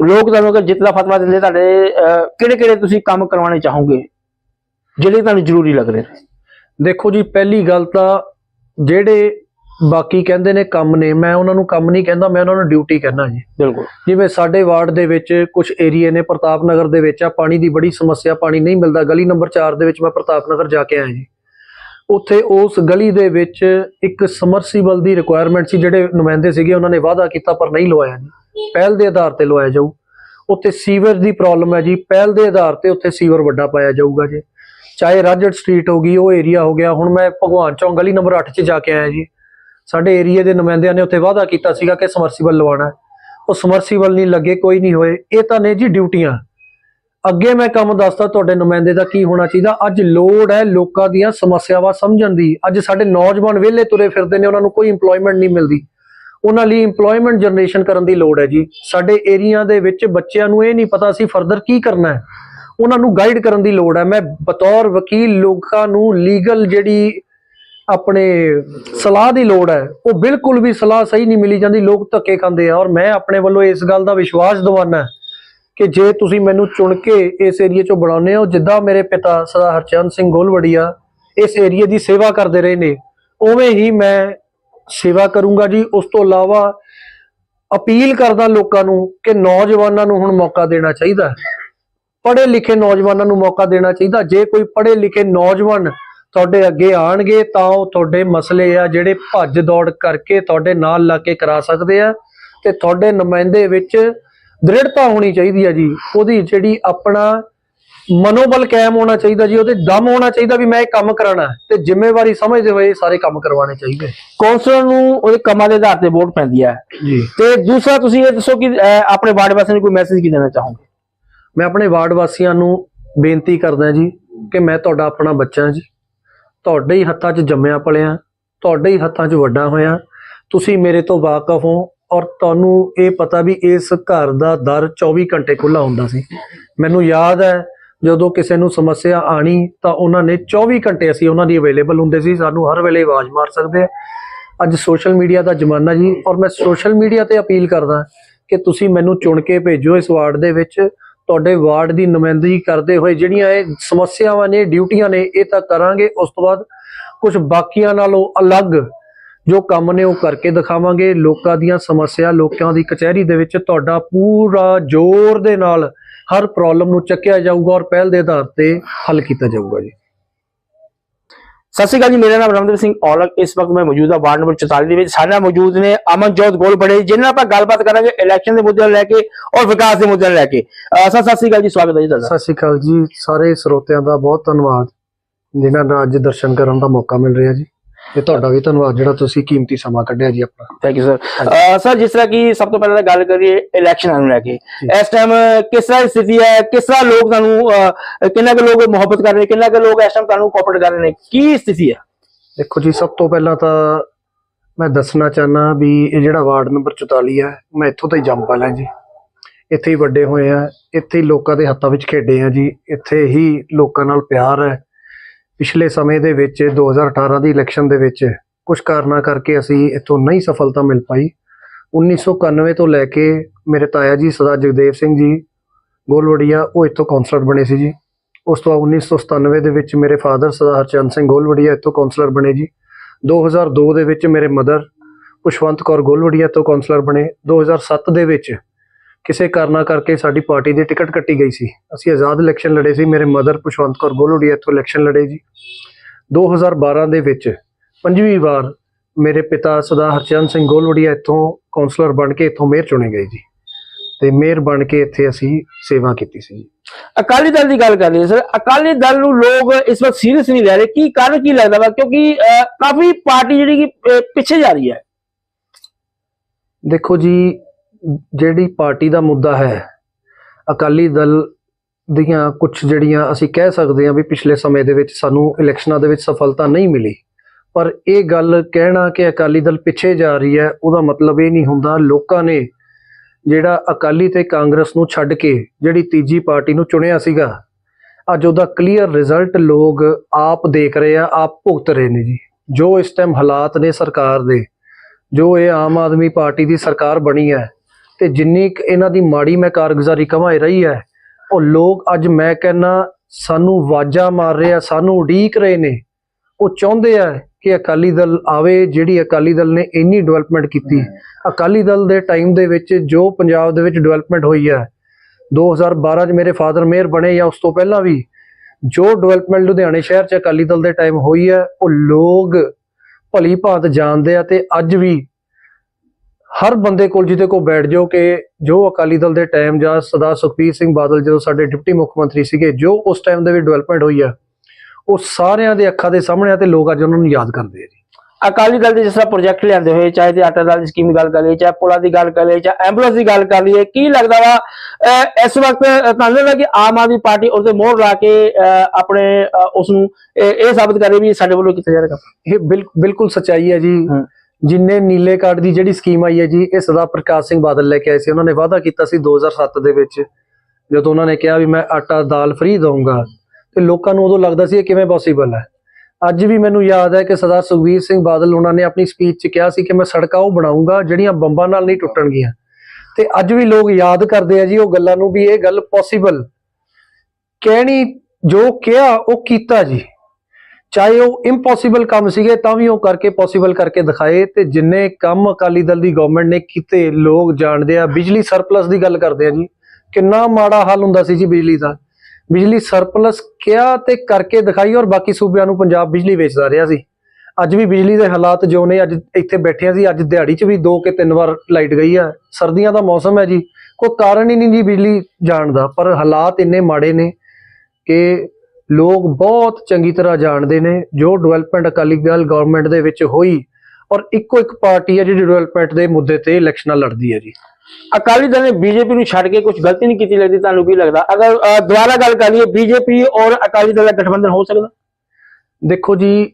ਲੋਕ ਤੁਹਾਨੂੰ ਅਗਰ ਜਿੱਤਦਾ ਫਤਵਾ ਦਿੰਦੇ ਤੁਹਾਡੇ ਕਿਹੜੇ ਕਿਹੜੇ ਤੁਸੀਂ ਕੰਮ ਕਰਵਾਉਣੇ ਚਾਹੋਗੇ? ਜਿਹੜੇ ਤੁਹਾਨੂੰ ਜ਼ਰੂਰੀ ਲੱਗ ਰਹੇ ਨੇ। ਦੇਖੋ ਜੀ ਪਹਿਲੀ ਗੱਲ ਤਾਂ ਜਿਹੜੇ ਬਾਕੀ ਕਹਿੰਦੇ ਨੇ ਕੰਮ ਨੇ ਮੈਂ ਉਹਨਾਂ ਨੂੰ ਕੰਮ ਨਹੀਂ ਕਹਿੰਦਾ ਮੈਂ ਉਹਨਾਂ ਨੂੰ ਡਿਊਟੀ ਕਹਿੰਦਾ ਜੀ। ਬਿਲਕੁਲ। ਜਿਵੇਂ ਸਾਡੇ ਵਾਰਡ ਦੇ ਵਿੱਚ ਕੁਝ ਏਰੀਏ ਨੇ ਪ੍ਰਤਾਪ ਨਗਰ ਦੇ ਵਿੱਚ ਆ ਪਾਣੀ ਦੀ ਬੜੀ ਸਮੱਸਿਆ ਪਾਣੀ ਨਹੀਂ ਮਿਲਦਾ ਗਲੀ ਨੰਬਰ 4 ਦੇ ਵਿੱਚ ਮੈਂ ਪ੍ਰਤਾਪ ਨਗਰ ਜਾ ਕੇ ਆਇਆ ਜੀ। ਉੱਥੇ ਉਸ ਗਲੀ ਦੇ ਵਿੱਚ ਇੱਕ ਸਮਰਸੀਬਲ ਦੀ ਰਿਕੁਆਇਰਮੈਂਟ ਸੀ ਜਿਹੜੇ ਨੁਮਾਇੰਦੇ ਸੀਗੇ ਉਹਨਾਂ ਨੇ ਵਾਅਦਾ ਕੀਤਾ ਪਰ ਨਹੀਂ ਲਵਾਇਆ ਜੀ। ਪਹਿਲ ਦੇ ਆਧਾਰ ਤੇ ਲਵਾਇਆ ਜਾਊ। ਉੱਥੇ ਸੀਵਰ ਦੀ ਪ੍ਰੋਬਲਮ ਹੈ ਜੀ। ਪਹਿਲ ਦੇ ਆਧਾਰ ਤੇ ਉੱਥੇ ਸੀਵਰ ਵੱਡਾ ਪਾਇਆ ਜਾਊਗਾ ਜੀ। ਚਾਹੇ ਰਾਜੜ ਸਟਰੀਟ ਹੋ ਗਈ, ਉਹ ਏਰੀਆ ਹੋ ਗਿਆ। ਹੁਣ ਮੈਂ ਭਗਵਾਨ ਚੌਂਕ ਗਲੀ ਨੰਬਰ 8 'ਚ ਜਾ ਕੇ ਆਇਆ ਜੀ। ਸਾਡੇ ਏਰੀਆ ਦੇ ਨੁਮਾਇੰਦਿਆਂ ਨੇ ਉੱਥੇ ਵਾਅਦਾ ਕੀਤਾ ਸੀਗਾ ਕਿ ਸਮਰਸੀਬਲ ਲਵਾਉਣਾ। ਉਹ ਸਮਰਸੀਬਲ ਨਹੀਂ ਲੱਗੇ, ਕੋਈ ਨਹੀਂ ਹੋਏ। ਇਹ ਤਾਂ ਨੇ ਜੀ ਡਿਊਟੀਆਂ। ਅੱਗੇ ਮੈਂ ਕੰਮ ਦੱਸਦਾ ਤੁਹਾਡੇ ਨੁਮਾਇੰਦੇ ਦਾ ਕੀ ਹੋਣਾ ਚਾਹੀਦਾ। ਅੱਜ ਲੋੜ ਹੈ ਲੋਕਾਂ ਦੀਆਂ ਸਮੱਸਿਆਵਾਂ ਸਮਝਣ ਦੀ। ਅੱਜ ਸਾਡੇ ਨੌਜਵਾਨ ਵਿਹਲੇ ਤੁਰੇ ਫਿਰਦੇ ਨੇ, ਉਹਨਾਂ ਨੂੰ ਕੋਈ EMPLOYMENT ਨਹੀਂ ਮਿਲਦੀ। ਉਹਨਾਂ ਲਈ EMPLOYMENT ਜਨਰੇਸ਼ਨ ਕਰਨ ਦੀ ਲੋੜ ਹੈ ਜੀ। ਸਾਡੇ ਏਰੀਆ ਦੇ ਵਿੱਚ ਬੱਚਿਆਂ ਨੂੰ ਇਹ ਨਹੀਂ ਪਤਾ ਸੀ ਫਰਦਰ ਕੀ ਕਰਨਾ ਹੈ। ਉਹਨਾਂ ਨੂੰ ਗਾਈਡ ਕਰਨ ਦੀ ਲੋੜ ਹੈ। ਮੈਂ ਬਤੌਰ ਵਕੀਲ ਲੋਕਾਂ ਨੂੰ ਲੀਗਲ ਜਿਹੜੀ ਆਪਣੇ ਸਲਾਹ ਦੀ ਲੋੜ ਹੈ, ਉਹ ਬਿਲਕੁਲ ਵੀ ਸਲਾਹ ਸਹੀ ਨਹੀਂ ਮਿਲੀ ਜਾਂਦੀ, ਲੋਕ ਧੱਕੇ ਖਾਂਦੇ ਆ। ਔਰ ਮੈਂ ਆਪਣੇ ਵੱਲੋਂ ਇਸ ਗੱਲ ਦਾ ਵਿਸ਼ਵਾਸ ਦਿਵਾਨਾ ਕਿ ਜੇ ਤੁਸੀਂ ਮੈਨੂੰ ਚੁਣ ਕੇ ਇਸ ਏਰੀਏ ਚੋਂ ਬਣਾਉਂਦੇ ਹੋ, ਜਿੱਦਾਂ ਮੇਰੇ ਪਿਤਾ ਸਦਾ ਹਰਚੰਦ ਸਿੰਘ ਗੋਲਵੜੀਆ ਇਸ ਏਰੀਏ ਦੀ ਸੇਵਾ ਕਰਦੇ ਰਹੇ ਨੇ, ਉਵੇਂ ਹੀ ਮੈਂ ਸੇਵਾ ਕਰੂੰਗਾ ਜੀ। ਉਸ ਤੋਂ ਇਲਾਵਾ ਅਪੀਲ ਕਰਦਾ ਲੋਕਾਂ ਨੂੰ ਕਿ ਨੌਜਵਾਨਾਂ ਨੂੰ ਹੁਣ ਮੌਕਾ ਦੇਣਾ ਚਾਹੀਦਾ ਪੜ੍ਹੇ ਲਿਖੇ ਨੌਜਵਾਨਾਂ ਨੂੰ ਮੌਕਾ ਦੇਣਾ ਚਾਹੀਦਾ। ਜੇ ਕੋਈ ਪੜ੍ਹੇ ਲਿਖੇ ਨੌਜਵਾਨ ਤੁਹਾਡੇ ਅੱਗੇ ਆਣਗੇ ਤਾਂ ਉਹ ਤੁਹਾਡੇ ਮਸਲੇ ਆ ਜਿਹੜੇ ਭੱਜ ਦੌੜ ਕਰਕੇ ਤੁਹਾਡੇ ਨਾਲ ਲਾ ਕੇ ਕਰਾ ਸਕਦੇ ਆ ਤੇ ਤੁਹਾਡੇ ਨੁਮਾਇੰਦੇ ਵਿੱਚ ਦ੍ਰਿੜਤਾ ਹੋਣੀ ਚਾਹੀਦੀ ਆ ਜੀ। ਉਹਦੀ ਜਿਹੜੀ ਆਪਣਾ ਮਨੋਬਲ ਕਾਇਮ ਹੋਣਾ ਚਾਹੀਦਾ ਜੀ ਉਹਦੇ ਦਮ ਹੋਣਾ ਚਾਹੀਦਾ ਵੀ ਮੈਂ ਇਹ ਕੰਮ ਕਰਾਣਾ ਤੇ ਜ਼ਿੰਮੇਵਾਰੀ ਸਮਝਦੇ ਹੋਏ ਸਾਰੇ ਕੰਮ ਕਰਵਾਉਣੇ ਚਾਹੀਦੇ। ਕੌਂਸਲਰ ਨੂੰ ਉਹਦੇ ਕੰਮਾਂ ਦੇ ਆਧਾਰ ਤੇ ਵੋਟ ਪੈਂਦੀ ਹੈ। ਜੀ। ਤੇ ਦੂਸਰਾ ਤੁਸੀਂ ਇਹ ਦੱਸੋ ਕਿ ਆਪਣੇ ਵਾਰਡ ਵਾਸੀਆਂ ਨੂੰ ਕੋਈ ਮੈਸੇਜ ਕੀ ਦੇਣਾ ਚਾਹੋਗੇ? ਮੈਂ ਆਪਣੇ ਵਾਰਡ ਵਾਸੀਆਂ ਨੂੰ ਬੇਨਤੀ ਕਰਦਾ ਜੀ ਕਿ ਮੈਂ ਤੁਹਾਡਾ ਆਪਣਾ ਬੱਚਾ ਜੀ। ਤੁਹਾਡੇ ਹੀ ਹੱਥਾਂ 'ਚ ਜੰਮਿਆ ਪਲਿਆ ਤੁਹਾਡੇ ਹੀ ਹੱਥਾਂ 'ਚ ਵੱਡਾ ਹੋਇਆ। ਤੁਸੀਂ ਮੇਰੇ ਤੋਂ ਵਾਕਿਫ ਹੋ ਔਰ ਤੁਹਾਨੂੰ ਇਹ ਪਤਾ ਵੀ ਇਸ ਘਰ ਦਾ ਦਰ 24 ਘੰਟੇ ਖੁੱਲਾ ਹੁੰਦਾ ਸੀ। ਮੈਨੂੰ ਯਾਦ ਹੈ ਜਦੋਂ ਕਿਸੇ ਨੂੰ ਸਮੱਸਿਆ ਆਣੀ ਤਾਂ ਉਹਨਾਂ ਨੇ 24 ਘੰਟੇ ਅਸੀਂ ਉਹਨਾਂ ਦੀ ਅਵੇਲੇਬਲ ਹੁੰਦੇ ਸੀ। ਸਾਨੂੰ ਹਰ ਵੇਲੇ ਆਵਾਜ਼ ਮਾਰ ਸਕਦੇ ਆ। ਅੱਜ ਸੋਸ਼ਲ ਮੀਡੀਆ ਦਾ ਜ਼ਮਾਨਾ ਜੀ ਔਰ ਮੈਂ ਸੋਸ਼ਲ ਮੀਡੀਆ ਤੇ ਅਪੀਲ ਕਰਦਾ ਕਿ ਤੁਸੀਂ ਮੈਨੂੰ ਚੁਣ ਕੇ ਭੇਜੋ ਇਸ ਵਾਰਡ ਦੇ ਵਿੱਚ। ਤੁਹਾਡੇ ਵਾਰਡ ਦੀ ਨੁਮਾਇੰਦਗੀ ਕਰਦੇ ਹੋਏ ਜਿਹੜੀਆਂ ਇਹ ਸਮੱਸਿਆਵਾਂ ਨੇ, ਡਿਊਟੀਆਂ ਨੇ, ਇਹ ਤਾਂ ਕਰਾਂਗੇ। ਉਸ ਤੋਂ ਬਾਅਦ ਕੁਝ ਬਾਕੀਆਂ ਨਾਲੋਂ ਅਲੱਗ ਜੋ ਕੰਮ ਨੇ ਉਹ ਕਰਕੇ ਦਿਖਾਵਾਂਗੇ। ਲੋਕਾਂ ਦੀਆਂ ਸਮੱਸਿਆ ਲੋਕਾਂ ਦੀ ਕਚਹਿਰੀ ਦੇ ਵਿੱਚ ਤੁਹਾਡਾ ਪੂਰਾ ਜ਼ੋਰ ਦੇ ਨਾਲ ਹਰ ਪ੍ਰੋਬਲਮ ਨੂੰ ਚੱਕਿਆ ਜਾਊਗਾ ਔਰ ਪਹਿਲ ਦੇ ਆਧਾਰ ਤੇ ਹੱਲ ਕੀਤਾ ਜਾਊਗਾ ਜੀ। ਸਤਿ ਸ਼੍ਰੀ ਅਕਾਲ ਜੀ ਮੇਰਾ ਨਾਮ ਰਮਨਦੀਪ ਸਿੰਘ ਔਲਖ। ਇਸ ਵਕਤ ਮੈਂ ਮੌਜੂਦ ਹਾਂ ਵਾਰਡ ਨੰਬਰ 44 ਦੇ ਵਿੱਚ। ਸਾਡੇ ਨਾਲ ਮੌਜੂਦ ਨੇ ਅਮਨਜੋਤ ਗੋਲਬੜੇ ਜਿਨ੍ਹਾਂ ਨਾਲ ਆਪਾਂ ਗੱਲਬਾਤ ਕਰਾਂਗੇ ਇਲੈਕਸ਼ਨ ਦੇ ਮੁੱਦਿਆਂ ਨੂੰ ਲੈ ਕੇ ਔਰ ਵਿਕਾਸ ਦੇ ਮੁੱਦਿਆਂ ਨੂੰ ਲੈ ਕੇ। ਸਰ ਸਤਿ ਸ਼੍ਰੀ ਅਕਾਲ ਜੀ ਸਵਾਗਤ ਹੈ ਜੀ ਤੁਹਾਡਾ। ਸਤਿ ਸ਼੍ਰੀ ਅਕਾਲ ਜੀ ਸਾਰੇ ਸਰੋਤਿਆਂ ਦਾ ਬਹੁਤ ਧੰਨਵਾਦ ਜਿਨ੍ਹਾਂ ਨੂੰ ਅੱਜ ਦਰਸ਼ਨ ਕਰਨ ਦਾ ਮੌਕਾ ਮਿਲ ਰਿਹਾ ਜੀ। ਤੇ ਤੁਹਾਡਾ ਵੀ ਧੰਨਵਾਦ ਜਿਹੜਾ ਤੁਸੀਂ ਕੀਮਤੀ ਸਮਾਂ ਕੱਢਿਆ ਜੀ ਆਪਣਾ। ਥੈਂਕ ਯੂ ਸਰ ਸਰ ਜਿਸ ਤਰ੍ਹਾਂ ਕਿ ਸਭ ਤੋਂ ਪਹਿਲਾਂ ਗੱਲ ਕਰੀਏ ਇਲੈਕਸ਼ਨਾਂ ਨੂੰ ਲੈ ਕੇ। ਇਸ ਟਾਈਮ ਕਿਸ ਤਰ੍ਹਾਂ ਸਥਿਤੀ ਹੈ ਕਿਸ ਤਰ੍ਹਾਂ ਲੋਕ ਤੁਹਾਨੂੰ ਕਿੰਨਾ ਕੁ ਲੋਕ ਮੁਹੱਬਤ ਕਰ ਰਹੇ ਨੇ ਕਿੰਨਾ ਕੁ ਲੋਕ ਇਸ ਟਾਈਮ ਤੁਹਾਨੂੰ ਕੋਆਪਰੇਟ ਕਰ ਰਹੇ ਨੇ ਕੀ ਸਥਿਤੀ ਹੈ? ਦੇਖੋ ਜੀ ਸਭ ਤੋਂ ਪਹਿਲਾਂ ਤਾਂ ਮੈਂ ਦੱਸਣਾ ਚਾਹਨਾ ਵੀ ਇਹ ਜਿਹੜਾ ਵਾਰਡ ਨੰਬਰ 44 ਹੈ ਮੈਂ ਇੱਥੋਂ ਤੋਂ ਹੀ ਜੰਮ ਪਾਲਿਆ ਜੀ। ਇੱਥੇ ਹੀ ਵੱਡੇ ਹੋਏ ਆ ਇੱਥੇ ਹੀ ਲੋਕਾਂ ਦੇ ਹੱਥਾਂ ਵਿੱਚ ਖੇਡੇ ਆ ਜੀ ਇੱਥੇ ਹੀ ਲੋਕਾਂ ਨਾਲ ਪਿਆਰ ਹੈ। ਪਿਛਲੇ ਸਮੇਂ ਦੇ ਵਿੱਚ 2018 ਦੀ ਇਲੈਕਸ਼ਨ ਦੇ ਵਿੱਚ ਕੁਝ ਕਾਰਨਾਂ ਕਰਕੇ ਅਸੀਂ ਇੱਥੋਂ ਨਹੀਂ ਸਫਲਤਾ ਮਿਲ ਪਾਈ। 1991 ਤੋਂ ਲੈ ਕੇ ਮੇਰੇ ਤਾਇਆ ਜੀ ਸਦਾ ਜਗਦੇਵ ਸਿੰਘ ਜੀ, ਗੋਲਵੜੀਆ, ਉਹ ਇੱਥੋਂ ਕੌਂਸਲਰ ਬਣੇ ਸੀ ਜੀ। ਉਸ ਤੋਂ ਬਾਅਦ 1997 ਦੇ ਵਿੱਚ ਮੇਰੇ ਫਾਦਰ ਸਰਦਾਰ ਹਰਚੰਦ ਸਿੰਘ ਗੋਲਵੜੀਆ ਇੱਥੋਂ ਕੌਂਸਲਰ ਬਣੇ ਜੀ। 2002 ਦੇ ਵਿੱਚ ਮੇਰੇ ਮਦਰ ਪੁਸ਼ਵੰਤ ਕੌਰ ਗੋਲਵੜੀਆ ਤੋਂ ਕੌਂਸਲਰ ਬਣੇ। 2007 ਦੇ ਵਿੱਚ ਕਿਸੇ ਕਾਰਨਾਂ ਕਰਕੇ ਸਾਡੀ ਪਾਰਟੀ ਦੀ ਟਿਕਟ ਕੱਟੀ ਗਈ ਸੀ। ਅਸੀਂ ਆਜ਼ਾਦ ਇਲੈਕਸ਼ਨ ਲੜੇ ਸੀ। ਮੇਰੇ ਮਦਰ ਪੁਸ਼ਵੰਤ ਕੌਰ ਗੋਲਵੜੀਆ ਇੱਥੋਂ ਇਲੈਕਸ਼ਨ ਲੜੇ ਜੀ। 2012 ਦੇ ਵਿੱਚ ਪੰਜਵੀਂ ਵਾਰ ਮੇਰੇ ਪਿਤਾ ਸਰਦਾਰ ਹਰਚੰਦ ਸਿੰਘ ਗੋਲਵੜੀਆ ਇੱਥੋਂ ਕੌਂਸਲਰ ਬਣ ਕੇ ਇੱਥੋਂ ਮੇਅਰ ਚੁਣੇ ਗਏ ਜੀ। ਤੇ ਮੇਅਰ ਬਣ ਕੇ ਇੱਥੇ ਅਸੀਂ ਸੇਵਾ ਕੀਤੀ ਸੀ ਅਕਾਲੀ ਦਲ ਦੀ ਗੱਲ ਕਰ ਲਈਏ ਸਰ ਅਕਾਲੀ ਦਲ ਨੂੰ ਲੋਕ ਇਸ ਵਕਤ ਸੀਰੀਅਸ ਨਹੀਂ ਲੈ ਰਹੇ। ਕੀ ਕਾਰਨ ਕੀ ਲੱਗਦਾ ਵਾ? ਕਿਉਂਕਿ ਕਾਫੀ ਪਾਰਟੀ ਜਿਹੜੀ ਕਿ ਪਿੱਛੇ ਜਾ ਰਹੀ ਹੈ। ਦੇਖੋ ਜੀ ਜਿਹੜੀ ਪਾਰਟੀ ਦਾ ਮੁੱਦਾ ਹੈ, ਅਕਾਲੀ ਦਲ ਦੀਆਂ ਕੁਝ ਜਿਹੜੀਆਂ ਅਸੀਂ ਕਹਿ ਸਕਦੇ ਹਾਂ ਵੀ ਪਿਛਲੇ ਸਮੇਂ ਦੇ ਵਿੱਚ ਸਾਨੂੰ ਇਲੈਕਸ਼ਨਾਂ ਦੇ ਵਿੱਚ ਸਫਲਤਾ ਨਹੀਂ ਮਿਲੀ, ਪਰ ਇਹ ਗੱਲ ਕਹਿਣਾ ਕਿ ਅਕਾਲੀ ਦਲ ਪਿੱਛੇ ਜਾ ਰਹੀ ਹੈ, ਉਹਦਾ ਮਤਲਬ ਇਹ ਨਹੀਂ ਹੁੰਦਾ ਲੋਕਾਂ ਨੇ ਜਿਹੜਾ ਅਕਾਲੀ ਤੇ ਕਾਂਗਰਸ ਨੂੰ ਛੱਡ ਕੇ ਜਿਹੜੀ ਤੀਜੀ ਪਾਰਟੀ ਨੂੰ ਚੁਣਿਆ ਸੀਗਾ, ਅੱਜ ਉਹਦਾ ਕਲੀਅਰ ਰਿਜ਼ਲਟ ਲੋਕ ਆਪ ਦੇਖ ਰਹੇ ਆ, ਆਪ ਭੁਗਤ ਰਹੇ ਨੇ ਜੀ। ਜੋ ਇਸ ਟਾਈਮ ਹਾਲਾਤ ਨੇ ਸਰਕਾਰ ਦੇ, ਜੋ ਇਹ ਆਮ ਆਦਮੀ ਪਾਰਟੀ ਦੀ ਸਰਕਾਰ ਬਣੀ ਹੈ ਤੇ ਜਿੰਨੀ ਕੁ ਇਹਨਾਂ ਦੀ ਮਾੜੀ ਮੈਂ ਕਾਰਗੁਜ਼ਾਰੀ ਕਮਾਈ ਰਹੀ ਹੈ, ਉਹ ਲੋਕ ਅੱਜ ਮੈਂ ਕਹਿੰਨਾ ਸਾਨੂੰ ਵਾਜਾ ਮਾਰ ਰਹੇ ਆ, ਸਾਨੂੰ ਉਡੀਕ ਰਹੇ ਨੇ। ਉਹ ਚਾਹੁੰਦੇ ਆ ਕਿ ਅਕਾਲੀ ਦਲ ਆਵੇ, ਜਿਹੜੀ ਅਕਾਲੀ ਦਲ ਨੇ ਇੰਨੀ ਡਿਵੈਲਪਮੈਂਟ ਕੀਤੀ। ਅਕਾਲੀ ਦਲ ਦੇ ਟਾਈਮ ਦੇ ਵਿੱਚ ਜੋ ਪੰਜਾਬ ਦੇ ਵਿੱਚ ਡਿਵੈਲਪਮੈਂਟ ਹੋਈ ਹੈ 2012 ਚ ਮੇਰੇ ਫਾਦਰ ਮੇਅਰ ਬਣੇ ਜਾਂ ਉਸ ਤੋਂ ਪਹਿਲਾਂ ਵੀ, ਜੋ ਡਿਵੈਲਪਮੈਂਟ ਲੁਧਿਆਣੇ ਸ਼ਹਿਰ ਚ ਅਕਾਲੀ ਦਲ ਦੇ ਟਾਈਮ ਹੋਈ ਹੈ, ਉਹ ਲੋਕ ਭਲੀ ਭਾਂਤ ਜਾਣਦੇ ਆ ਤੇ ਅੱਜ ਵੀ ਹਰ ਬੰਦੇ ਕੋਲ ਜਿਹਦੇ ਕੋਲ ਬੈਠ ਜਾਓ ਕਿ ਜੋ ਅਕਾਲੀ ਦਲ ਦੇ ਟਾਈਮ ਜਾਂ ਸਰਦਾਰ ਸੁਖਬੀਰ ਸਿੰਘ ਬਾਦਲ ਜਦੋਂ ਸਾਡੇ ਡਿਪਟੀ ਮੁੱਖ ਮੰਤਰੀ ਸੀਗੇ ਜੋ ਉਸ ਟਾਈਮ ਦੇ ਵੀ ਡਿਵੈਲਪਮੈਂਟ ਹੋਈ ਆ ਉਹ ਸਾਰਿਆਂ ਦੇ ਅੱਖਾਂ ਦੇ ਸਾਹਮਣੇ ਆ ਤੇ ਲੋਕ ਅੱਜ ਉਹਨਾਂ ਨੂੰ ਯਾਦ ਕਰਦੇ ਆ ਜੀ। ਅਕਾਲੀ ਦਲ ਦੇ ਜਿਸ ਤਰ੍ਹਾਂ ਪ੍ਰੋਜੈਕਟ ਲਿਆਂਦੇ ਹੋਏ ਚਾਹੇ ਤੇ ਆਟਾ ਦਾਲ ਦੀ ਸਕੀਮ ਦੀ ਗੱਲ ਕਰ ਲਈਏ ਚਾਹੇ ਪੁਲਾਂ ਦੀ ਗੱਲ ਕਰ ਲਈਏ ਚਾਹੇ ਐਂਬੂਲੈਂਸ ਦੀ ਗੱਲ ਕਰ ਲਈਏ ਕੀ ਲੱਗਦਾ ਵਾ ਇਸ ਵਕਤ ਤੁਹਾਨੂੰ ਲੱਗਦਾ ਕਿ ਆਮ ਆਦਮੀ ਪਾਰਟੀ ਉਹਦੇ ਮੋਹਰ ਲਾ ਕੇ ਆਪਣੇ ਉਸ ਨੂੰ ਇਹ ਸਾਬਤ ਕਰ ਵੀ ਸਾਡੇ ਵੱਲੋਂ ਕੀਤਾ ਜਾ ਰਿਹਾ ਇਹ ਬਿਲ- ਬਿਲਕੁਲ ਸਚਾਈ ਹੈ ਜੀ। ਜਿੰਨੇ ਨੀਲੇ ਕਾਰਡ ਦੀ ਜਿਹੜੀ ਸਕੀਮ ਆਈ ਹੈ ਜੀ, ਇਹ ਸਰਦਾਰ ਪ੍ਰਕਾਸ਼ ਸਿੰਘ ਬਾਦਲ ਲੈ ਕੇ ਆਏ ਸੀ। ਉਹਨਾਂ ਨੇ ਵਾਅਦਾ ਕੀਤਾ ਸੀ 2007 ਦੇ ਵਿੱਚ, ਜਦੋਂ ਉਹਨਾਂ ਨੇ ਕਿਹਾ ਵੀ ਮੈਂ ਆਟਾ ਦਾਲ ਫ੍ਰੀ ਦਊਂਗਾ। ਤੇ ਲੋਕਾਂ ਨੂੰ ਉਦੋਂ ਲੱਗਦਾ ਸੀ ਇਹ ਕਿਵੇਂ ਪੋਸੀਬਲ ਹੈ। ਅੱਜ ਵੀ ਮੈਨੂੰ ਯਾਦ ਹੈ ਕਿ ਸਰਦਾਰ ਸੁਖਬੀਰ ਸਿੰਘ ਬਾਦਲ ਉਹਨਾਂ ਨੇ ਆਪਣੀ ਸਪੀਚ 'ਚ ਕਿਹਾ ਸੀ ਕਿ ਮੈਂ ਸੜਕਾਂ ਉਹ ਬਣਾਉਂਗਾ, ਜਿਹੜੀਆਂ ਬੰਬਾਂ ਨਾਲ ਨਹੀਂ ਟੁੱਟਣਗੀਆਂ। ਤੇ ਅੱਜ ਵੀ ਲੋਕ ਯਾਦ ਕਰਦੇ ਆ ਜੀ ਉਹ ਗੱਲਾਂ ਨੂੰ ਵੀ ਇਹ ਗੱਲ ਪੋਸੀਬਲ ਕਹਿਣੀ ਜੋ ਕਿਹਾ ਉਹ ਕੀਤਾ ਜੀ। ਚਾਹੇ ਉਹ ਇੰਪੋਸੀਬਲ ਕੰਮ ਸੀਗੇ, ਤਾਂ ਵੀ ਉਹ ਕਰਕੇ ਪੋਸੀਬਲ ਕਰਕੇ ਦਿਖਾਏ ਤੇ ਜਿੰਨੇ ਕੰਮ ਅਕਾਲੀ ਦਲ ਦੀ ਗਵਰਨਮੈਂਟ ਨੇ ਕੀਤੇ, ਲੋਕ ਜਾਣਦੇ ਆ। ਬਿਜਲੀ ਸਰਪਲਸ ਦੀ ਗੱਲ ਕਰਦੇ ਆ ਜੀ। ਕਿੰਨਾ ਮਾੜਾ ਹਾਲ ਹੁੰਦਾ ਸੀ ਜੀ ਬਿਜਲੀ ਦਾ। ਬਿਜਲੀ ਸਰਪਲਸ ਕਿਹਾ ਤੇ ਕਰਕੇ ਦਿਖਾਈ ਔਰ ਬਾਕੀ ਸੂਬਿਆਂ ਨੂੰ ਪੰਜਾਬ ਬਿਜਲੀ ਵੇਚਦਾ ਰਿਹਾ ਸੀ। ਅੱਜ ਵੀ ਬਿਜਲੀ ਦੇ ਹਾਲਾਤ ਜੋ ਨੇ, ਅੱਜ ਇੱਥੇ ਬੈਠੇ ਆ ਸੀ ਅੱਜ ਦਿਹਾੜੀ 'ਚ ਵੀ ਦੋ ਕੇ ਤਿੰਨ ਵਾਰ ਲਾਈਟ ਗਈ ਆ। ਸਰਦੀਆਂ ਦਾ ਮੌਸਮ ਹੈ ਜੀ। ਕੋਈ ਕਾਰਨ ਹੀ ਨਹੀਂ ਜੀ ਬਿਜਲੀ ਜਾਣ ਦਾ। ਪਰ ਹਾਲਾਤ ਇੰਨੇ ਮਾੜੇ ਨੇ ਕਿ ਲੋਕ ਬਹੁਤ ਚੰਗੀ ਤਰ੍ਹਾਂ ਜਾਣਦੇ ਨੇ ਜੋ ਡਿਵੈਲਪਮੈਂਟ ਅਕਾਲੀ ਦਲ ਗਵਰਨਮੈਂਟ ਦੇ ਵਿੱਚ ਹੋਈ ਔਰ ਇੱਕੋ ਇੱਕ ਪਾਰਟੀ ਹੈ ਜਿਹੜੀ ਡਿਵੈਲਪਮੈਂਟ ਦੇ ਮੁੱਦੇ ਤੇ ਇਲੈਕਸ਼ਨਾਂ ਲੜਦੀ ਹੈ ਜੀ। ਅਕਾਲੀ ਦਲ ਨੇ ਬੀਜੇਪੀ ਨੂੰ ਛੱਡ ਕੇ ਕੁਝ ਗਲਤੀ ਨਹੀਂ ਕੀਤੀ ਲੱਗਦੀ ਤੁਹਾਨੂੰ ਕੀ ਲੱਗਦਾ? ਅਗਰ ਦੁਬਾਰਾ ਗੱਲ ਕਰ ਲਈਏ ਬੀਜੇਪੀ ਔਰ ਅਕਾਲੀ ਦਲ ਦਾ ਗਠਬੰਧਨ ਹੋ ਸਕਦਾ? ਦੇਖੋ ਜੀ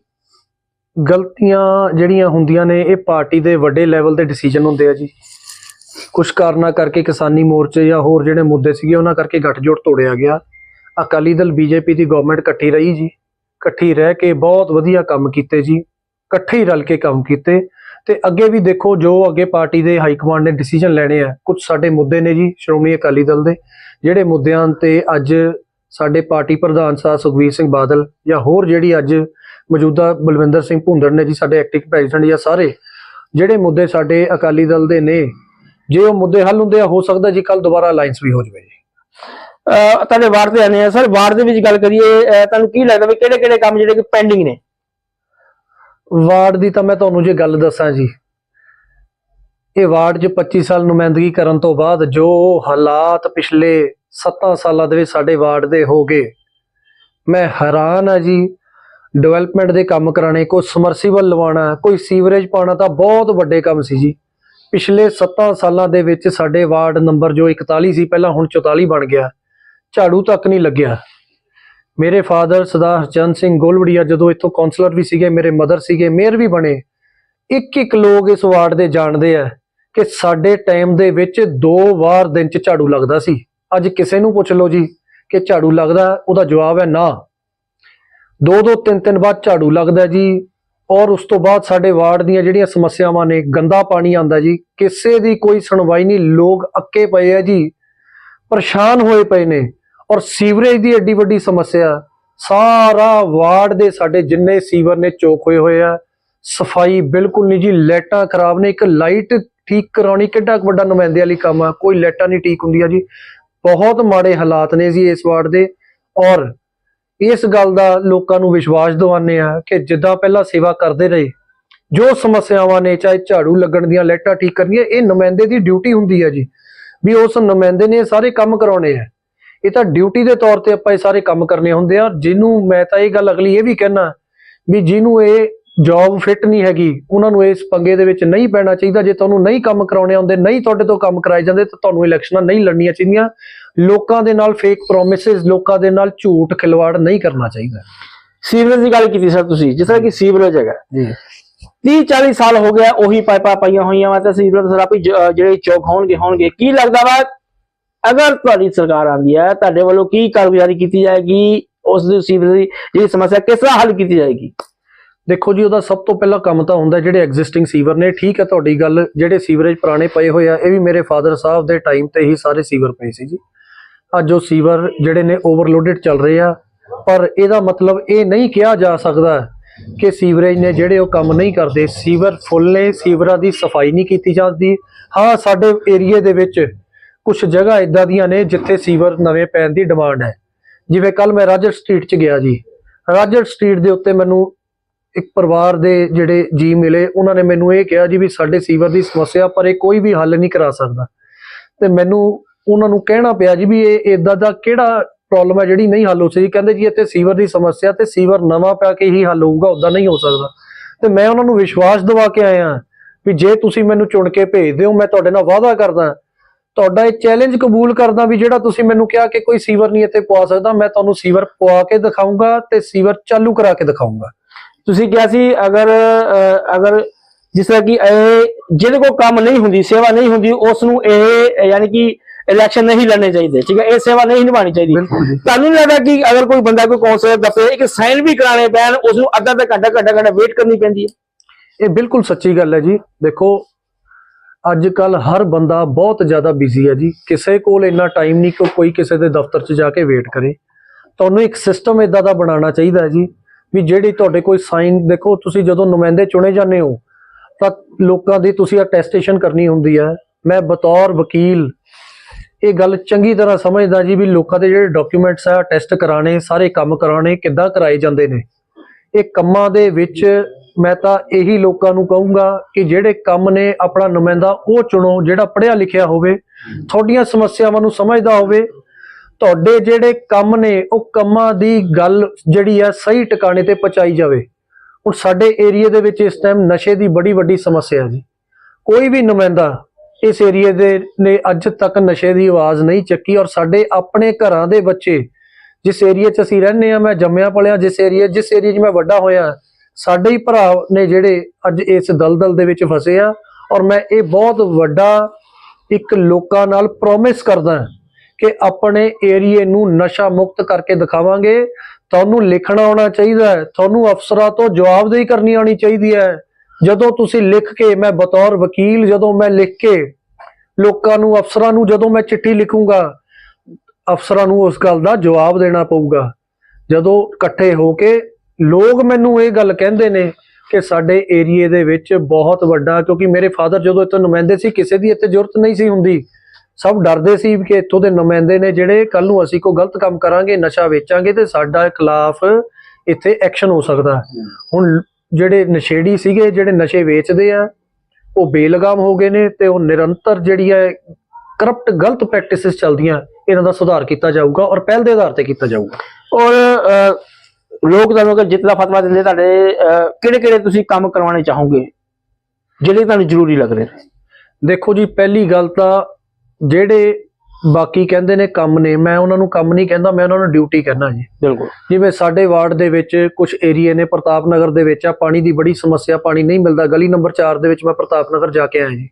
ਗਲਤੀਆਂ ਜਿਹੜੀਆਂ ਹੁੰਦੀਆਂ ਨੇ ਇਹ ਪਾਰਟੀ ਦੇ ਵੱਡੇ ਲੈਵਲ ਦੇ ਡਿਸੀਜਨ ਹੁੰਦੇ ਆ ਜੀ। ਕੁਝ ਕਾਰਨਾਂ ਕਰਕੇ ਕਿਸਾਨੀ ਮੋਰਚੇ ਜਾਂ ਹੋਰ ਜਿਹੜੇ ਮੁੱਦੇ ਸੀਗੇ ਉਹਨਾਂ ਕਰਕੇ ਗੱਠਜੋੜ ਤੋੜਿਆ ਗਿਆ। ਅਕਾਲੀ ਦਲ ਬੀਜੇਪੀ ਦੀ ਗਵਰਨਮੈਂਟ ਇਕੱਠੀ ਰਹੀ ਜੀ, ਇਕੱਠੀ ਰਹਿ ਕੇ ਬਹੁਤ ਵਧੀਆ ਕੰਮ ਕੀਤੇ ਜੀ, ਇਕੱਠੇ ਹੀ ਰਲ ਕੇ ਕੰਮ ਕੀਤੇ ਤੇ ਅੱਗੇ ਵੀ ਦੇਖੋ ਜੋ ਅੱਗੇ ਪਾਰਟੀ ਦੇ ਹਾਈ ਕਮਾਂਡ ਨੇ ਡਿਸੀਜਨ ਲੈਣੇ ਆ ਕੁਝ ਸਾਡੇ ਮੁੱਦੇ ਨੇ ਜੀ ਸ਼੍ਰੋਮਣੀ ਅਕਾਲੀ ਦਲ ਦੇ, ਜਿਹੜੇ ਮੁੱਦਿਆਂ ਤੇ ਅੱਜ ਸਾਡੇ ਪਾਰਟੀ ਪ੍ਰਧਾਨ ਸਾਹਿਬ ਸੁਖਬੀਰ ਸਿੰਘ ਬਾਦਲ ਜਾਂ ਹੋਰ ਜਿਹੜੀ ਅੱਜ ਮੌਜੂਦਾ ਬਲਵਿੰਦਰ ਸਿੰਘ ਭੁੰਦੜ ਨੇ ਜੀ ਸਾਡੇ ਐਕਟਿਵ ਪ੍ਰੈਜ਼ੀਡੈਂਟ ਜਾਂ ਸਾਰੇ ਜਿਹੜੇ ਮੁੱਦੇ ਸਾਡੇ ਅਕਾਲੀ ਦਲ ਦੇ ਨੇ, ਜੇ ਉਹ ਮੁੱਦੇ ਹੱਲ ਹੁੰਦੇ ਆ, ਹੋ ਸਕਦਾ ਜੀ ਕੱਲ ਦੁਬਾਰਾ ਅਲਾਈਅੰਸ ਵੀ ਹੋ ਜਾਵੇ ਜੀ। ਤੁਹਾਡੇ ਵਾਰਡ ਤੇ ਆਨੇ ਆ। ਸਰ, ਵਾਰਡ ਦੇ ਵਿੱਚ ਗੱਲ ਕਰੀਏ ਤੁਹਾਨੂੰ ਕੀ ਲੱਗਦਾ ਵੀ ਕਿਹੜੇ ਕਿਹੜੇ ਕੰਮ ਜਿਹੜੇ ਕਿ ਪੈਂਡਿੰਗ ਨੇ? ਵਾਰਡ ਦੀ ਤਾਂ ਮੈਂ ਤੁਹਾਨੂੰ ਜੇ ਗੱਲ ਦੱਸਾਂ ਜੀ, ਇਹ ਵਾਰਡ 'ਚ 25 ਸਾਲ ਨੁਮਾਇੰਦਗੀ ਕਰਨ ਤੋਂ ਬਾਅਦ ਜੋ ਹਾਲਾਤ ਪਿਛਲੇ 7 ਸਾਲਾਂ ਦੇ ਵਿੱਚ ਸਾਡੇ ਵਾਰਡ ਦੇ ਹੋ ਗਏ, ਮੈਂ ਹੈਰਾਨ ਆ ਜੀ। ਡਿਵੈਲਪਮੈਂਟ ਦੇ ਕੰਮ ਕਰਾਣੇ ਕੋਈ ਸਮਰਸੀਬਲ ਲਵਾਉਣਾ, ਕੋਈ ਸੀਵਰੇਜ ਪਾਉਣਾ ਤਾਂ ਬਹੁਤ ਵੱਡੇ ਕੰਮ ਸੀ ਜੀ। ਪਿਛਲੇ 7 ਸਾਲਾਂ ਦੇ ਵਿੱਚ ਸਾਡੇ ਵਾਰਡ ਨੰਬਰ ਜੋ 41 ਸੀ, ਪਹਿਲਾਂ ਹੁਣ 44 ਬਣ ਗਿਆ। ਝਾੜੂ ਤੱਕ ਨਹੀਂ ਲੱਗਿਆ। ਮੇਰੇ ਫਾਦਰ ਸਰਦਾਰ ਹਰਚੰਦ ਸਿੰਘ ਗੋਲਵੜੀਆ ਜਦੋਂ ਇੱਥੋਂ ਕਾਉਂਸਲਰ ਵੀ ਸੀਗੇ, ਮੇਰੇ ਮਦਰ ਸੀਗੇ ਮੇਅਰ ਵੀ ਬਣੇ। ਇੱਕ ਇੱਕ ਲੋਕ ਇਸ ਵਾਰਡ ਦੇ ਜਾਣਦੇ ਆ ਕਿ ਸਾਡੇ ਟਾਈਮ ਦੇ ਵਿੱਚ ਦੋ ਵਾਰ ਦਿਨ ਚ ਝਾੜੂ ਲੱਗਦਾ ਸੀ। ਅੱਜ ਕਿਸੇ ਨੂੰ ਪੁੱਛ ਲਓ ਜੀ ਕਿ ਝਾੜੂ ਲੱਗਦਾ, ਉਹਦਾ ਜਵਾਬ ਹੈ ਨਾ। ਦੋ ਦੋ ਤਿੰਨ ਤਿੰਨ ਬਾਅਦ ਝਾੜੂ ਲੱਗਦਾ ਜੀ ਔਰ ਉਸ ਤੋਂ ਬਾਅਦ ਸਾਡੇ ਵਾਰਡ ਦੀਆਂ ਜਿਹੜੀਆਂ ਸਮੱਸਿਆਵਾਂ ਨੇ, ਗੰਦਾ ਪਾਣੀ ਆਂਦਾ ਜੀ, ਕਿਸੇ ਦੀ ਕੋਈ ਸੁਣਵਾਈ ਨਹੀਂ, ਲੋਕ ਅੱਕੇ ਪਏ ਆ ਜੀ, ਪਰੇਸ਼ਾਨ ਹੋਏ ਪਏ ਨੇ। ਔਰ ਸੀਵਰੇਜ ਦੀ ਐਡੀ ਵੱਡੀ ਸਮੱਸਿਆ, ਸਾਰਾ ਵਾਰਡ ਦੇ ਸਾਡੇ ਜਿੰਨੇ ਸੀਵਰ ਨੇ ਚੋਕ ਹੋਏ ਹੋਏ ਆ, ਸਫ਼ਾਈ ਬਿਲਕੁਲ ਨਹੀਂ ਜੀ, ਲਾਈਟਾਂ ਖਰਾਬ ਨੇ, ਇੱਕ ਲਾਈਟ ਠੀਕ ਕਰਾਉਣੀ ਕਿੱਡਾ ਵੱਡਾ ਨੁਮਾਇੰਦੇ ਵਾਲੀ ਕੰਮ ਆ, ਕੋਈ ਲਾਈਟਾਂ ਨਹੀਂ ਠੀਕ ਹੁੰਦੀਆਂ ਜੀ। ਬਹੁਤ ਮਾੜੇ ਹਾਲਾਤ ਨੇ ਜੀ ਇਸ ਵਾਰਡ ਦੇ, ਔਰ ਇਸ ਗੱਲ ਦਾ ਲੋਕਾਂ ਨੂੰ ਵਿਸ਼ਵਾਸ ਦਿਵਾਉਂਦੇ ਆ ਕਿ ਜਿੱਦਾਂ ਪਹਿਲਾਂ ਸੇਵਾ ਕਰਦੇ ਰਹੇ, ਜੋ ਸਮੱਸਿਆਵਾਂ ਨੇ, ਚਾਹੇ ਝਾੜੂ ਲੱਗਣ ਦੀਆਂ ਲਾਈਟਾਂ ਠੀਕ ਕਰਨੀਆਂ, ਇਹ ਨੁਮਾਇੰਦੇ ਦੀ ਡਿਊਟੀ ਹੁੰਦੀ ਹੈ ਜੀ। ਵੀ ਉਸ ਨੁਮਾਇੰਦੇ ਨੇ ਸਾਰੇ ਕੰਮ ਕਰਾਉਣੇ ਆ। ਇਹ ਤਾਂ ਡਿਊਟੀ ਦੇ ਤੌਰ ਤੇ ਆਪਾਂ ਇਹ ਸਾਰੇ ਕੰਮ ਕਰਨੇ ਹੁੰਦੇ ਆ। ਜਿਹਨੂੰ ਮੈਂ ਤਾਂ ਇਹ ਗੱਲ ਅਗਲੀ ਇਹ ਵੀ ਕਹਿਣਾ ਵੀ ਜਿਹਨੂੰ ਇਹ ਜੌਬ ਫਿੱਟ ਨਹੀਂ ਹੈਗੀ ਉਹਨਾਂ ਨੂੰ ਇਸ ਪੰਗੇ ਦੇ ਵਿੱਚ ਨਹੀਂ ਪੈਣਾ ਚਾਹੀਦਾ। ਜੇ ਤੁਹਾਨੂੰ ਨਹੀਂ ਕੰਮ ਕਰਾਉਣੇ ਆਉਂਦੇ ਨਹੀਂ ਤੁਹਾਡੇ ਤੋਂ ਕੰਮ ਕਰਾਏ ਜਾਂਦੇ ਤਾਂ ਤੁਹਾਨੂੰ ਇਲੈਕਸ਼ਨਾਂ ਨਹੀਂ ਲੜਨੀਆਂ ਚਾਹੀਦੀਆਂ। ਲੋਕਾਂ ਦੇ ਨਾਲ ਫੇਕ ਪ੍ਰੋਮਿਸਸ ਲੋਕਾਂ ਦੇ ਨਾਲ ਝੂਠ ਖਿਲਵਾੜ ਨਹੀਂ ਕਰਨਾ ਚਾਹੀਦਾ। ਸੀਵਰੇਜ ਦੀ ਗੱਲ ਕੀਤੀ ਸਰ ਤੁਸੀਂ। ਜਿਸ ਤਰ੍ਹਾਂ ਕਿ ਸੀਵਰੇਜ ਹੈਗਾ। ਜੀ। 30 40 ਸਾਲ ਹੋ ਗਿਆ ਉਹੀ ਪਾਈਪਾਂ ਪਾਈਆਂ ਹੋਈਆਂ ਵਾ ਤੇ ਸੀਵਰੇਜ ਸਰਾਪੀ ਜਿਹੜੇ ਚੌਕ ਹੋਣਗੇ ਹੋਣਗੇ। ਕੀ ਲੱਗਦਾ ਵਾ ਅਗਰ ਤੁਹਾਡੀ ਸਰਕਾਰ ਆਂਦੀ ਹੈ, ਤੁਹਾਡੇ ਵੱਲੋਂ ਕੀ ਕਾਰਗੁਜ਼ਾਰੀ ਕੀਤੀ ਜਾਏਗੀ, ਉਸ ਦੀ ਜਿਹੜੀ ਸਮੱਸਿਆ, ਕਿਸ ਤਰ੍ਹਾਂ ਹੱਲ ਕੀਤੀ ਜਾਏਗੀ? ਦੇਖੋ ਜੀ, ਉਹਦਾ ਸਭ ਤੋਂ ਪਹਿਲਾਂ ਕੰਮ ਤਾਂ ਹੁੰਦਾ ਜਿਹੜੇ ਐਗਜ਼ਿਸਟਿੰਗ ਸੀਵਰ ਨੇ, ਠੀਕ ਹੈ ਤੁਹਾਡੀ ਗੱਲ, ਜਿਹੜੇ ਸੀਵਰੇਜ ਪੁਰਾਣੇ ਪਏ ਹੋਏ ਆ, ਇਹ ਵੀ ਮੇਰੇ ਫਾਦਰ ਸਾਹਿਬ ਦੇ ਟਾਈਮ ਤੇ ਹੀ ਸਾਰੇ ਸੀਵਰ ਪਏ ਸੀ ਜੀ। ਅੱਜ ਉਹ ਸੀਵਰ ਜਿਹੜੇ ਨੇ ਓਵਰਲੋਡਡ ਚੱਲ ਰਹੇ ਆ, ਪਰ ਇਹਦਾ ਮਤਲਬ ਇਹ ਨਹੀਂ ਕਿਹਾ ਜਾ ਸਕਦਾ ਕਿ ਸੀਵਰੇਜ ਨੇ ਜਿਹੜੇ ਉਹ ਕੰਮ ਨਹੀਂ ਕਰਦੇ, ਸੀਵਰ ਫੁੱਲ ਨੇ, ਸੀਵਰਾਂ ਦੀ ਸਫ਼ਾਈ ਨਹੀਂ ਕੀਤੀ ਜਾਂਦੀ। ਹਾਂ, ਸਾਡੇ ਏਰੀਏ ਦੇ ਵਿੱਚ ਕੁਝ ਜਗ੍ਹਾ ਇਦਾਂ ਦੀਆਂ ਨੇ ਜਿੱਥੇ ਸੀਵਰ ਨਵੇਂ ਪੈਣ ਦੀ ਡਿਮਾਂਡ ਹੈ। ਜਿਵੇਂ ਕੱਲ ਮੈਂ ਰਾਜਰ ਸਟਰੀਟ 'ਚ ਗਿਆ ਜੀ। ਰਾਜਰ ਸਟਰੀਟ ਦੇ ਉੱਤੇ ਮੈਨੂੰ ਇੱਕ ਪਰਿਵਾਰ ਦੇ ਜਿਹੜੇ ਜੀ ਮਿਲੇ, ਉਹਨਾਂ ਨੇ ਮੈਨੂੰ ਇਹ ਕਿਹਾ ਜੀ ਵੀ ਸਾਡੇ ਸੀਵਰ ਦੀ ਸਮੱਸਿਆ ਪਰ ਇਹ ਕੋਈ ਵੀ ਹੱਲ ਨਹੀਂ ਕਰਾ ਸਕਦਾ। ਤੇ ਮੈਨੂੰ ਉਹਨਾਂ ਨੂੰ ਕਹਿਣਾ ਪਿਆ ਜੀ ਵੀ ਇਹ ਇਦਾਂ ਦਾ ਕਿਹੜਾ ਪ੍ਰੋਬਲਮ ਹੈ ਜਿਹੜੀ ਨਹੀਂ ਹੱਲ ਹੋ ਸਕਦੀ। ਕਹਿੰਦੇ ਜੀ ਇੱਥੇ ਸੀਵਰ ਦੀ ਸਮੱਸਿਆ ਤੇ ਸੀਵਰ ਨਵਾਂ ਪਿਆ ਕੇ ਹੀ ਹੱਲ ਹੋਊਗਾ ਉਦਾਂ ਨਹੀਂ ਹੋ ਸਕਦਾ। ਤੇ ਮੈਂ ਉਹਨਾਂ ਨੂੰ ਵਿਸ਼ਵਾਸ ਦਿਵਾ ਕੇ ਆਇਆ ਵੀ ਜੇ ਤੁਸੀਂ ਮੈਨੂੰ ਚੁਣ ਕੇ ਭੇਜ ਦਿਓ, ਮੈਂ ਤੁਹਾਡੇ ਨਾਲ ਵਾਅਦਾ ਕਰਦਾ। ਤੁਹਾਡਾ ਇਹ ਚੈਲੰਜ ਕਬੂਲ ਕਰਦਾ ਵੀ ਜਿਹੜਾ ਤੁਸੀਂ ਮੈਨੂੰ ਕਿਹਾ ਕਿ ਕੋਈ ਸੀਵਰ ਨਹੀਂ ਇੱਥੇ ਪਵਾ ਸਕਦਾ ਮੈਂ ਤੁਹਾਨੂੰ ਸੀਵਰ ਪਵਾ ਕੇ ਦਿਖਾਊਂਗਾ ਤੇ ਸੀਵਰ ਚਾਲੂ ਕਰਾ ਕੇ ਦਿਖਾਊਂਗਾ। ਤੁਸੀਂ ਕਿਹਾ ਸੀ ਅਗਰ ਅਗਰ ਜਿਸ ਤਰ੍ਹਾਂ ਕਿ ਇਹ ਜਿਹਦੇ ਕੋਲ ਕੰਮ ਨਹੀਂ ਹੁੰਦੀ ਸੇਵਾ ਨਹੀਂ ਹੁੰਦੀ ਉਸ ਨੂੰ ਇਹ ਯਾਨੀ ਕਿ ਇਲੈਕਸ਼ਨ ਨਹੀਂ ਲੜਨੇ ਚਾਹੀਦੇ ਠੀਕ ਹੈ? ਇਹ ਸੇਵਾ ਨਹੀਂ ਨਿਭਾਣੀ ਚਾਹੀਦੀ। ਤੁਹਾਨੂੰ ਲੱਗਦਾ ਕਿ ਅਗਰ ਕੋਈ ਬੰਦਾ ਕੋਈ ਕੌਂਸਲਰ ਦਫ਼ਤਰ ਇੱਕ ਸਾਈਨ ਵੀ ਕਰਾਣੇ ਪੈਣ ਉਸ ਨੂੰ ਅੱਧਾ ਅੱਧਾ ਘੰਟਾ ਘੰਟਾ ਘੰਟਾ ਵੇਟ ਕਰਨੀ ਪੈਂਦੀ ਹੈ? ਇਹ ਬਿਲਕੁਲ ਸੱਚੀ ਗੱਲ ਹੈ ਜੀ। ਦੇਖੋ ਅੱਜ ਕੱਲ ਹਰ ਬੰਦਾ ਬਹੁਤ ਜ਼ਿਆਦਾ ਬਿਜ਼ੀ ਹੈ ਜੀ। ਕਿਸੇ ਕੋਲ ਇੰਨਾ ਟਾਈਮ ਨਹੀਂ ਕਿ ਉਹ ਕੋਈ ਕਿਸੇ ਦੇ ਦਫ਼ਤਰ 'ਚ ਜਾ ਕੇ ਵੇਟ ਕਰੇ। ਤੁਹਾਨੂੰ ਇੱਕ ਸਿਸਟਮ ਇਦਾਂ ਦਾ ਬਣਾਉਣਾ ਚਾਹੀਦਾ ਜੀ ਵੀ ਜਿਹੜੀ ਤੁਹਾਡੇ ਕੋਈ ਸਾਈਨ ਦੇਖੋ ਤੁਸੀਂ ਜਦੋਂ ਨੁਮਾਇੰਦੇ ਚੁਣੇ ਜਾਂਦੇ ਹੋ, ਤਾਂ ਲੋਕਾਂ ਦੀ ਤੁਸੀਂ ਅਟੈਸਟੇਸ਼ਨ ਕਰਨੀ ਹੁੰਦੀ ਹੈ। ਮੈਂ ਬਤੌਰ ਵਕੀਲ, ਇਹ ਗੱਲ ਚੰਗੀ ਤਰ੍ਹਾਂ ਸਮਝਦਾ ਜੀ ਵੀ ਲੋਕਾਂ ਦੇ ਜਿਹੜੇ ਡਾਕੂਮੈਂਟਸ ਆ ਟੈਸਟ ਕਰਾਣੇ ਸਾਰੇ ਕੰਮ ਕਰਾਣੇ ਕਿੱਦਾਂ ਕਰਾਏ ਜਾਂਦੇ ਨੇ। ਇਹ ਕੰਮਾਂ ਦੇ ਵਿੱਚ ਮੈਂ ਤਾਂ ਇਹੀ ਲੋਕਾਂ ਨੂੰ ਕਹੂੰਗਾ ਕਿ ਜਿਹੜੇ ਕੰਮ ਨੇ ਆਪਣਾ ਨੁਮਾਇੰਦਾ ਉਹ ਚੁਣੋ, ਜਿਹੜਾ ਪੜ੍ਹਿਆ ਲਿਖਿਆ ਹੋਵੇ, ਤੁਹਾਡੀਆਂ ਸਮੱਸਿਆਵਾਂ ਨੂੰ ਸਮਝਦਾ ਹੋਵੇ। ਤੁਹਾਡੇ ਜਿਹੜੇ ਕੰਮ ਨੇ, ਉਹ ਕੰਮਾਂ ਦੀ ਗੱਲ ਜਿਹੜੀ ਆ ਸਹੀ ਟਿਕਾਣੇ ਤੇ ਪਹੁੰਚਾਈ ਜਾਵੇ। ਹੁਣ ਸਾਡੇ ਏਰੀਆ ਦੇ ਵਿੱਚ ਇਸ ਟਾਈਮ ਨਸ਼ੇ ਦੀ ਬੜੀ ਵੱਡੀ ਸਮੱਸਿਆ ਜੀ। ਕੋਈ ਵੀ ਨੁਮਾਇੰਦਾ ਇਸ ਏਰੀਆ ਦੇ ਨੇ ਅੱਜ ਤੱਕ ਨਸ਼ੇ ਦੀ ਆਵਾਜ਼ ਨਹੀਂ ਚੱਕੀ ਔਰ ਸਾਡੇ ਆਪਣੇ ਘਰਾਂ ਦੇ ਬੱਚੇ ਜਿਸ ਏਰੀਆ 'ਚ ਅਸੀਂ ਰਹਿੰਦੇ ਆ ਮੈਂ ਜੰਮਿਆ ਪਲਿਆ ਜਿਸ ਏਰੀਆ ਜਿਸ ਏਰੀਆ 'ਚ ਮੈਂ ਵੱਡਾ ਹੋਇਆ ਸਾਡੇ ਹੀ ਭਰਾ ਨੇ ਜਿਹੜੇ ਅੱਜ ਇਸ ਦਲਦਲ ਦੇ ਵਿੱਚ ਫਸੇ ਆ ਔਰ ਮੈਂ ਇਹ ਬਹੁਤ ਵੱਡਾ ਇੱਕ ਲੋਕਾਂ ਨਾਲ ਪ੍ਰੋਮਿਸ ਕਰਦਾ ਕਿ ਆਪਣੇ ਏਰੀਏ ਨੂੰ ਨਸ਼ਾ ਮੁਕਤ ਕਰਕੇ ਦਿਖਾਵਾਂਗੇ। ਤੁਹਾਨੂੰ ਲਿਖਣਾ ਆਉਣਾ ਚਾਹੀਦਾ ਹੈ, ਤੁਹਾਨੂੰ ਅਫਸਰਾਂ ਤੋਂ ਜਵਾਬਦੇਹੀ ਕਰਨੀ ਆਉਣੀ ਚਾਹੀਦੀ ਹੈ। ਜਦੋਂ ਤੁਸੀਂ ਲਿਖ ਕੇ, ਮੈਂ ਬਤੌਰ ਵਕੀਲ, ਜਦੋਂ ਮੈਂ ਲਿਖ ਕੇ ਲੋਕਾਂ ਨੂੰ, ਅਫਸਰਾਂ ਨੂੰ, ਜਦੋਂ ਮੈਂ ਚਿੱਠੀ ਲਿਖੂੰਗਾ, ਅਫਸਰਾਂ ਨੂੰ ਉਸ ਗੱਲ ਦਾ ਜਵਾਬ ਦੇਣਾ ਪਊਗਾ। ਜਦੋਂ ਇਕੱਠੇ ਹੋ ਕੇ ਲੋਕ ਮੈਨੂੰ ਇਹ ਗੱਲ ਕਹਿੰਦੇ ਨੇ ਕਿ ਸਾਡੇ ਏਰੀਏ ਦੇ ਵਿੱਚ ਬਹੁਤ ਵੱਡਾ, ਕਿਉਂਕਿ ਮੇਰੇ ਫਾਦਰ ਜਦੋਂ ਇੱਥੇ ਨੁਮਾਇੰਦੇ ਸੀ, ਕਿਸੇ ਦੀ ਇੱਥੇ ਜ਼ਰੂਰਤ ਨਹੀਂ ਸੀ ਹੁੰਦੀ। ਸਭ ਡਰਦੇ ਸੀ ਕਿ ਇੱਥੋਂ ਦੇ ਨੁਮਾਇੰਦੇ ਨੇ ਜਿਹੜੇ ਕੱਲ ਨੂੰ ਅਸੀਂ ਕੋਈ ਗਲਤ ਕੰਮ ਕਰਾਂਗੇ, ਨਸ਼ਾ ਵੇਚਾਂਗੇ ਤੇ ਸਾਡਾ ਖਿਲਾਫ ਇੱਥੇ ਐਕਸ਼ਨ ਹੋ ਸਕਦਾ। ਹੁਣ ਜਿਹੜੇ ਨਸ਼ੇੜੀ ਸੀਗੇ, ਜਿਹੜੇ ਨਸ਼ੇ ਵੇਚਦੇ ਆ, ਉਹ ਬੇਲਗਾਮ ਹੋ ਗਏ ਨੇ ਤੇ ਉਹ ਨਿਰੰਤਰ ਜਿਹੜੀ ਹੈ ਕਰਪਟ ਗਲਤ ਪ੍ਰੈਕਟਿਸਿਸ ਚੱਲਦੀਆਂ, ਇਹਨਾਂ ਦਾ ਸੁਧਾਰ ਕੀਤਾ ਜਾਊਗਾ ਔਰ ਪਹਿਲ ਦੇ ਆਧਾਰ ਤੇ ਕੀਤਾ ਜਾਊਗਾ। ਔਰ ਲੋਕ ਤੁਹਾਨੂੰ ਅਗਰ ਜਿੱਤਦਾ ਫਤਵਾ ਦਿੰਦੇ ਤੁਹਾਡੇ ਕਿਹੜੇ ਕਿਹੜੇ ਤੁਸੀਂ ਕੰਮ ਕਰਵਾਉਣੇ ਚਾਹੋਗੇ? ਜਿਹੜੇ ਤੁਹਾਨੂੰ ਜ਼ਰੂਰੀ ਲੱਗ ਰਹੇ ਨੇ। ਦੇਖੋ ਜੀ ਪਹਿਲੀ ਗੱਲ ਤਾਂ ਜਿਹੜੇ ਬਾਕੀ ਕਹਿੰਦੇ ਨੇ ਕੰਮ ਨੇ ਮੈਂ ਉਹਨਾਂ ਨੂੰ ਕੰਮ ਨਹੀਂ ਕਹਿੰਦਾ ਮੈਂ ਉਹਨਾਂ ਨੂੰ ਡਿਊਟੀ ਕਹਿੰਦਾ ਜੀ। ਬਿਲਕੁਲ। ਜਿਵੇਂ ਸਾਡੇ ਵਾਰਡ ਦੇ ਵਿੱਚ ਕੁਝ ਏਰੀਏ ਨੇ ਪ੍ਰਤਾਪ ਨਗਰ ਦੇ ਵਿੱਚ ਆ ਪਾਣੀ ਦੀ ਬੜੀ ਸਮੱਸਿਆ ਪਾਣੀ ਨਹੀਂ ਮਿਲਦਾ। ਗਲੀ ਨੰਬਰ 4 ਦੇ ਵਿੱਚ ਮੈਂ ਪ੍ਰਤਾਪ ਨਗਰ ਜਾ ਕੇ ਆਇਆ ਜੀ।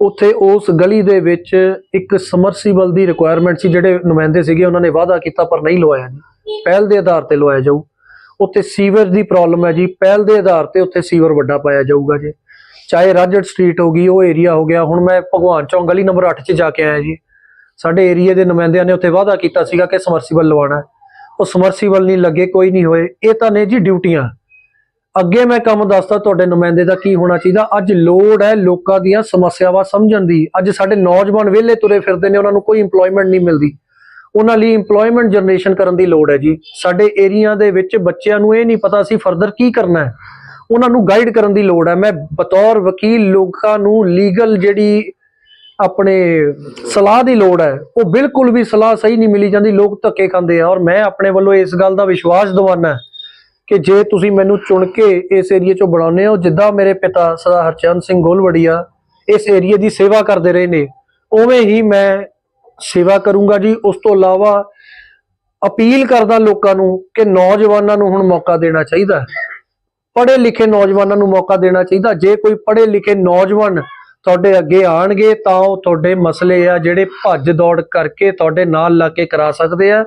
ਉੱਥੇ ਉਸ ਗਲੀ ਦੇ ਵਿੱਚ ਇੱਕ ਸਮਰਸੀਬਲ ਦੀ ਰਿਕੁਆਇਰਮੈਂਟ ਸੀ ਜਿਹੜੇ ਨੁਮਾਇੰਦੇ ਸੀਗੇ ਉਹਨਾਂ ਨੇ ਵਾਅਦਾ ਕੀਤਾ ਪਰ ਨਹੀਂ ਲਵਾਇਆ ਜੀ। ਪਹਿਲ ਦੇ ਆਧਾਰ ਤੇ ਲਵਾਇਆ ਜਾਊ। ਉੱਥੇ ਸੀਵਰ ਦੀ ਪ੍ਰੋਬਲਮ ਹੈ ਜੀ। ਪਹਿਲ ਦੇ ਆਧਾਰ ਤੇ ਉੱਥੇ ਸੀਵਰ ਵੱਡਾ ਪਾਇਆ ਜਾਊਗਾ ਜੀ। ਚਾਹੇ ਰਾਜੜ ਸਟਰੀਟ ਹੋ ਗਈ, ਉਹ ਏਰੀਆ ਹੋ ਗਿਆ। ਹੁਣ ਮੈਂ ਭਗਵਾਨ ਚੌਂਕ ਗਲੀ ਨੰਬਰ 8 'ਚ ਜਾ ਕੇ ਆਇਆ ਜੀ। ਸਾਡੇ ਏਰੀਆ ਦੇ ਨੁਮਾਇੰਦਿਆਂ ਨੇ ਉੱਥੇ ਵਾਅਦਾ ਕੀਤਾ ਸੀਗਾ ਕਿ ਸਮਰਸੀਬਲ ਲਵਾਉਣਾ ਉਹ ਸਮਰਸੀਬਲ ਨਹੀਂ ਲੱਗੇ, ਕੋਈ ਨਹੀਂ ਹੋਏ। ਇਹ ਤਾਂ ਨੇ ਜੀ ਡਿਊਟੀਆਂ। ਅੱਗੇ ਮੈਂ ਕੰਮ ਦੱਸਦਾ ਤੁਹਾਡੇ ਨੁਮਾਇੰਦੇ ਦਾ ਕੀ ਹੋਣਾ ਚਾਹੀਦਾ। ਅੱਜ ਲੋੜ ਹੈ ਲੋਕਾਂ ਦੀਆਂ ਸਮੱਸਿਆਵਾਂ ਸਮਝਣ ਦੀ। ਅੱਜ ਸਾਡੇ ਨੌਜਵਾਨ ਵਿਹਲੇ ਤੁਰੇ ਫਿਰਦੇ ਨੇ, ਉਹਨਾਂ ਨੂੰ ਕੋਈ EMPLOYMENT ਨਹੀਂ ਮਿਲਦੀ। ਉਹਨਾਂ ਲਈ EMPLOYMENT ਜਨਰੇਸ਼ਨ ਕਰਨ ਦੀ ਲੋੜ ਹੈ ਜੀ। ਸਾਡੇ ਏਰੀਆ ਦੇ ਵਿੱਚ ਬੱਚਿਆਂ ਨੂੰ ਇਹ ਨਹੀਂ ਪਤਾ ਸੀ ਫਰਦਰ ਕੀ ਕਰਨਾ ਹੈ। ਉਹਨਾਂ ਨੂੰ ਗਾਈਡ ਕਰਨ ਦੀ ਲੋੜ ਹੈ। ਮੈਂ ਬਤੌਰ ਵਕੀਲ ਲੋਕਾਂ ਨੂੰ ਲੀਗਲ ਜਿਹੜੀ ਆਪਣੇ ਸਲਾਹ ਦੀ ਲੋੜ ਹੈ, ਉਹ ਬਿਲਕੁਲ ਵੀ ਸਲਾਹ ਸਹੀ ਨਹੀਂ ਮਿਲੀ ਜਾਂਦੀ। ਲੋਕ ਧੱਕੇ ਖਾਂਦੇ ਆ। ਔਰ ਮੈਂ ਆਪਣੇ ਵੱਲੋਂ ਇਸ ਗੱਲ ਦਾ ਵਿਸ਼ਵਾਸ ਦਿਵਾਨਾ ਕਿ ਜੇ ਤੁਸੀਂ ਮੈਨੂੰ ਚੁਣ ਕੇ ਇਸ ਏਰੀਏ ਚੋਂ ਬਣਾਉਂਦੇ ਹੋ, ਜਿੱਦਾਂ ਮੇਰੇ ਪਿਤਾ ਸਦਾ ਹਰਚੰਦ ਸਿੰਘ ਗੋਲਵੜੀਆ ਇਸ ਏਰੀਏ ਦੀ ਸੇਵਾ ਕਰਦੇ ਰਹੇ ਨੇ, ਉਵੇਂ ਹੀ ਮੈਂ ਸੇਵਾ ਕਰੂੰਗਾ ਜੀ। ਉਸ ਤੋਂ ਇਲਾਵਾ ਅਪੀਲ ਕਰਦਾ ਲੋਕਾਂ ਨੂੰ ਕਿ ਨੌਜਵਾਨਾਂ ਨੂੰ ਹੁਣ ਮੌਕਾ ਦੇਣਾ ਚਾਹੀਦਾ ਪੜ੍ਹੇ ਲਿਖੇ ਨੌਜਵਾਨਾਂ ਨੂੰ ਮੌਕਾ ਦੇਣਾ ਚਾਹੀਦਾ। ਜੇ ਕੋਈ ਪੜ੍ਹੇ ਲਿਖੇ ਨੌਜਵਾਨ ਤੁਹਾਡੇ ਅੱਗੇ ਆਣਗੇ ਤਾਂ ਉਹ ਤੁਹਾਡੇ ਮਸਲੇ ਆ, ਜਿਹੜੇ ਭੱਜ ਦੌੜ ਕਰਕੇ ਤੁਹਾਡੇ ਨਾਲ ਲਾ ਕੇ ਕਰਾ ਸਕਦੇ ਆ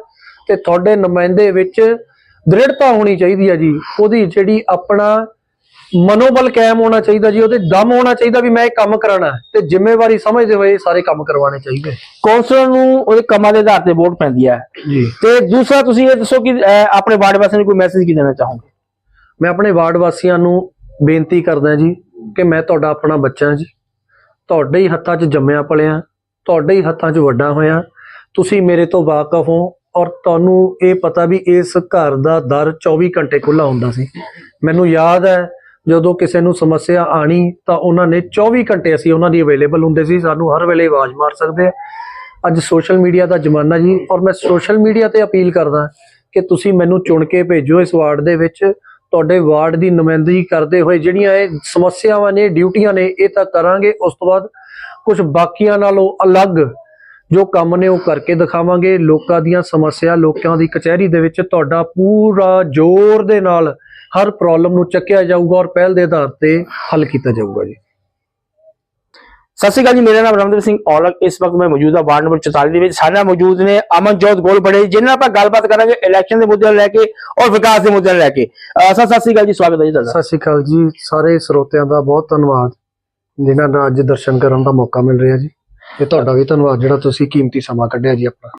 ਤੇ ਤੁਹਾਡੇ ਨੁਮਾਇੰਦੇ ਵਿੱਚ ਦ੍ਰਿੜਤਾ ਹੋਣੀ ਚਾਹੀਦੀ ਆ ਜੀ। ਉਹਦੀ ਜਿਹੜੀ ਆਪਣਾ ਮਨੋਬਲ ਕਾਇਮ ਹੋਣਾ ਚਾਹੀਦਾ ਜੀ ਉਹਦੇ ਦਮ ਹੋਣਾ ਚਾਹੀਦਾ ਵੀ ਮੈਂ ਇਹ ਕੰਮ ਕਰਾਣਾ ਤੇ ਜ਼ਿੰਮੇਵਾਰੀ ਸਮਝਦੇ ਹੋਏ ਸਾਰੇ ਕੰਮ ਕਰਵਾਉਣੇ ਚਾਹੀਦੇ। ਕੌਂਸਲਰ ਨੂੰ ਉਹਦੇ ਕੰਮਾਂ ਦੇ ਆਧਾਰ ਤੇ ਵੋਟ ਪੈਂਦੀ ਹੈ। ਜੀ। ਤੇ ਦੂਸਰਾ ਤੁਸੀਂ ਇਹ ਦੱਸੋ ਕਿ ਆਪਣੇ ਵਾਰਡ ਵਾਸੀਆਂ ਨੂੰ ਕੋਈ ਮੈਸੇਜ ਕੀ ਦੇਣਾ ਚਾਹੋਗੇ? ਮੈਂ ਆਪਣੇ ਵਾਰਡ ਵਾਸੀਆਂ ਨੂੰ ਬੇਨਤੀ ਕਰਦਾ ਜੀ ਕਿ ਮੈਂ ਤੁਹਾਡਾ ਆਪਣਾ ਬੱਚਾ ਜੀ। ਤੁਹਾਡੇ ਹੀ ਹੱਥਾਂ 'ਚ ਜੰਮਿਆ ਪਲਿਆ ਤੁਹਾਡੇ ਹੀ ਹੱਥਾਂ 'ਚ ਵੱਡਾ ਹੋਇਆ। ਤੁਸੀਂ ਮੇਰੇ ਤੋਂ ਵਾਕਿਫ ਹੋ ਔਰ ਤੁਹਾਨੂੰ ਇਹ ਪਤਾ ਵੀ ਇਸ ਘਰ ਦਾ ਦਰ 24 ਘੰਟੇ ਖੁੱਲਾ ਹੁੰਦਾ ਸੀ। ਮੈਨੂੰ ਯਾਦ ਹੈ ਜਦੋਂ ਕਿਸੇ ਨੂੰ ਸਮੱਸਿਆ ਆਣੀ ਤਾਂ ਉਹਨਾਂ ਨੇ 24 ਘੰਟੇ ਅਸੀਂ ਉਹਨਾਂ ਦੀ ਅਵੇਲੇਬਲ ਹੁੰਦੇ ਸੀ, ਸਾਨੂੰ ਹਰ ਵੇਲੇ ਆਵਾਜ਼ ਮਾਰ ਸਕਦੇ ਆ। ਅੱਜ ਸੋਸ਼ਲ ਮੀਡੀਆ ਦਾ ਜ਼ਮਾਨਾ ਜੀ, ਔਰ ਮੈਂ ਸੋਸ਼ਲ ਮੀਡੀਆ ਤੇ ਅਪੀਲ ਕਰਦਾ ਕਿ ਤੁਸੀਂ ਮੈਨੂੰ ਚੁਣ ਕੇ ਭੇਜੋ ਇਸ ਵਾਰਡ ਦੇ ਵਿੱਚ। ਤੁਹਾਡੇ ਵਾਰਡ ਦੀ ਨੁਮਾਇੰਦਗੀ ਕਰਦੇ ਹੋਏ ਜਿਹੜੀਆਂ ਇਹ ਸਮੱਸਿਆਵਾਂ ਨੇ, ਡਿਊਟੀਆਂ ਨੇ, ਇਹ ਤਾਂ ਕਰਾਂਗੇ। ਉਸ ਤੋਂ ਬਾਅਦ ਕੁਝ ਬਾਕੀਆਂ ਨਾਲੋਂ ਅਲੱਗ ਜੋ ਕੰਮ ਨੇ ਉਹ ਕਰਕੇ ਦਿਖਾਵਾਂਗੇ। ਲੋਕਾਂ ਦੀਆਂ ਸਮੱਸਿਆ ਲੋਕਾਂ ਦੀ ਕਚਹਿਰੀ ਦੇ ਵਿੱਚ ਤੁਹਾਡਾ ਪੂਰਾ ਜ਼ੋਰ ਦੇ ਨਾਲ ਹਰ ਪ੍ਰੋਬਲਮ ਨੂੰ ਚੱਕਿਆ ਜਾਊਗਾ ਔਰ ਪਹਿਲ ਦੇ ਆਧਾਰ ਤੇ ਹੱਲ ਕੀਤਾ ਜਾਊਗਾ ਜੀ। ਸਤਿ ਸ਼੍ਰੀ ਅਕਾਲ ਜੀ ਮੇਰਾ ਨਾਮ ਰਮਨਦੀਪ ਸਿੰਘ ਔਲਖ। ਇਸ ਵਕਤ ਮੈਂ ਮੌਜੂਦ ਹਾਂ ਵਾਰਡ ਨੰਬਰ 44 ਦੇ ਵਿੱਚ। ਸਾਡੇ ਨਾਲ ਮੌਜੂਦ ਨੇ ਅਮਨਜੋਤ ਗੋਲਬੜੇ ਜਿਨ੍ਹਾਂ ਨਾਲ ਆਪਾਂ ਗੱਲਬਾਤ ਕਰਾਂਗੇ ਇਲੈਕਸ਼ਨ ਦੇ ਮੁੱਦਿਆਂ ਨੂੰ ਲੈ ਕੇ ਔਰ ਵਿਕਾਸ ਦੇ ਮੁੱਦਿਆਂ ਨੂੰ ਲੈ ਕੇ। ਸਰ ਸਤਿ ਸ਼੍ਰੀ ਅਕਾਲ ਜੀ ਸਵਾਗਤ ਹੈ ਜੀ ਤੁਹਾਡਾ। ਸਤਿ ਸ਼੍ਰੀ ਅਕਾਲ ਜੀ ਸਾਰੇ ਸਰੋਤਿਆਂ ਦਾ ਬਹੁਤ ਧੰਨਵਾਦ ਜਿਨ੍ਹਾਂ ਨੂੰ ਅੱਜ ਦਰਸ਼ਨ ਕਰਨ ਦਾ ਮੌਕਾ ਮਿਲ ਰਿਹਾ ਜੀ। ਤੇ ਤੁਹਾਡਾ ਵੀ ਧੰਨਵਾਦ ਜਿਹੜਾ ਤੁਸੀਂ ਕੀਮਤੀ ਸਮਾਂ ਕੱਢਿਆ ਜੀ ਆਪਣਾ।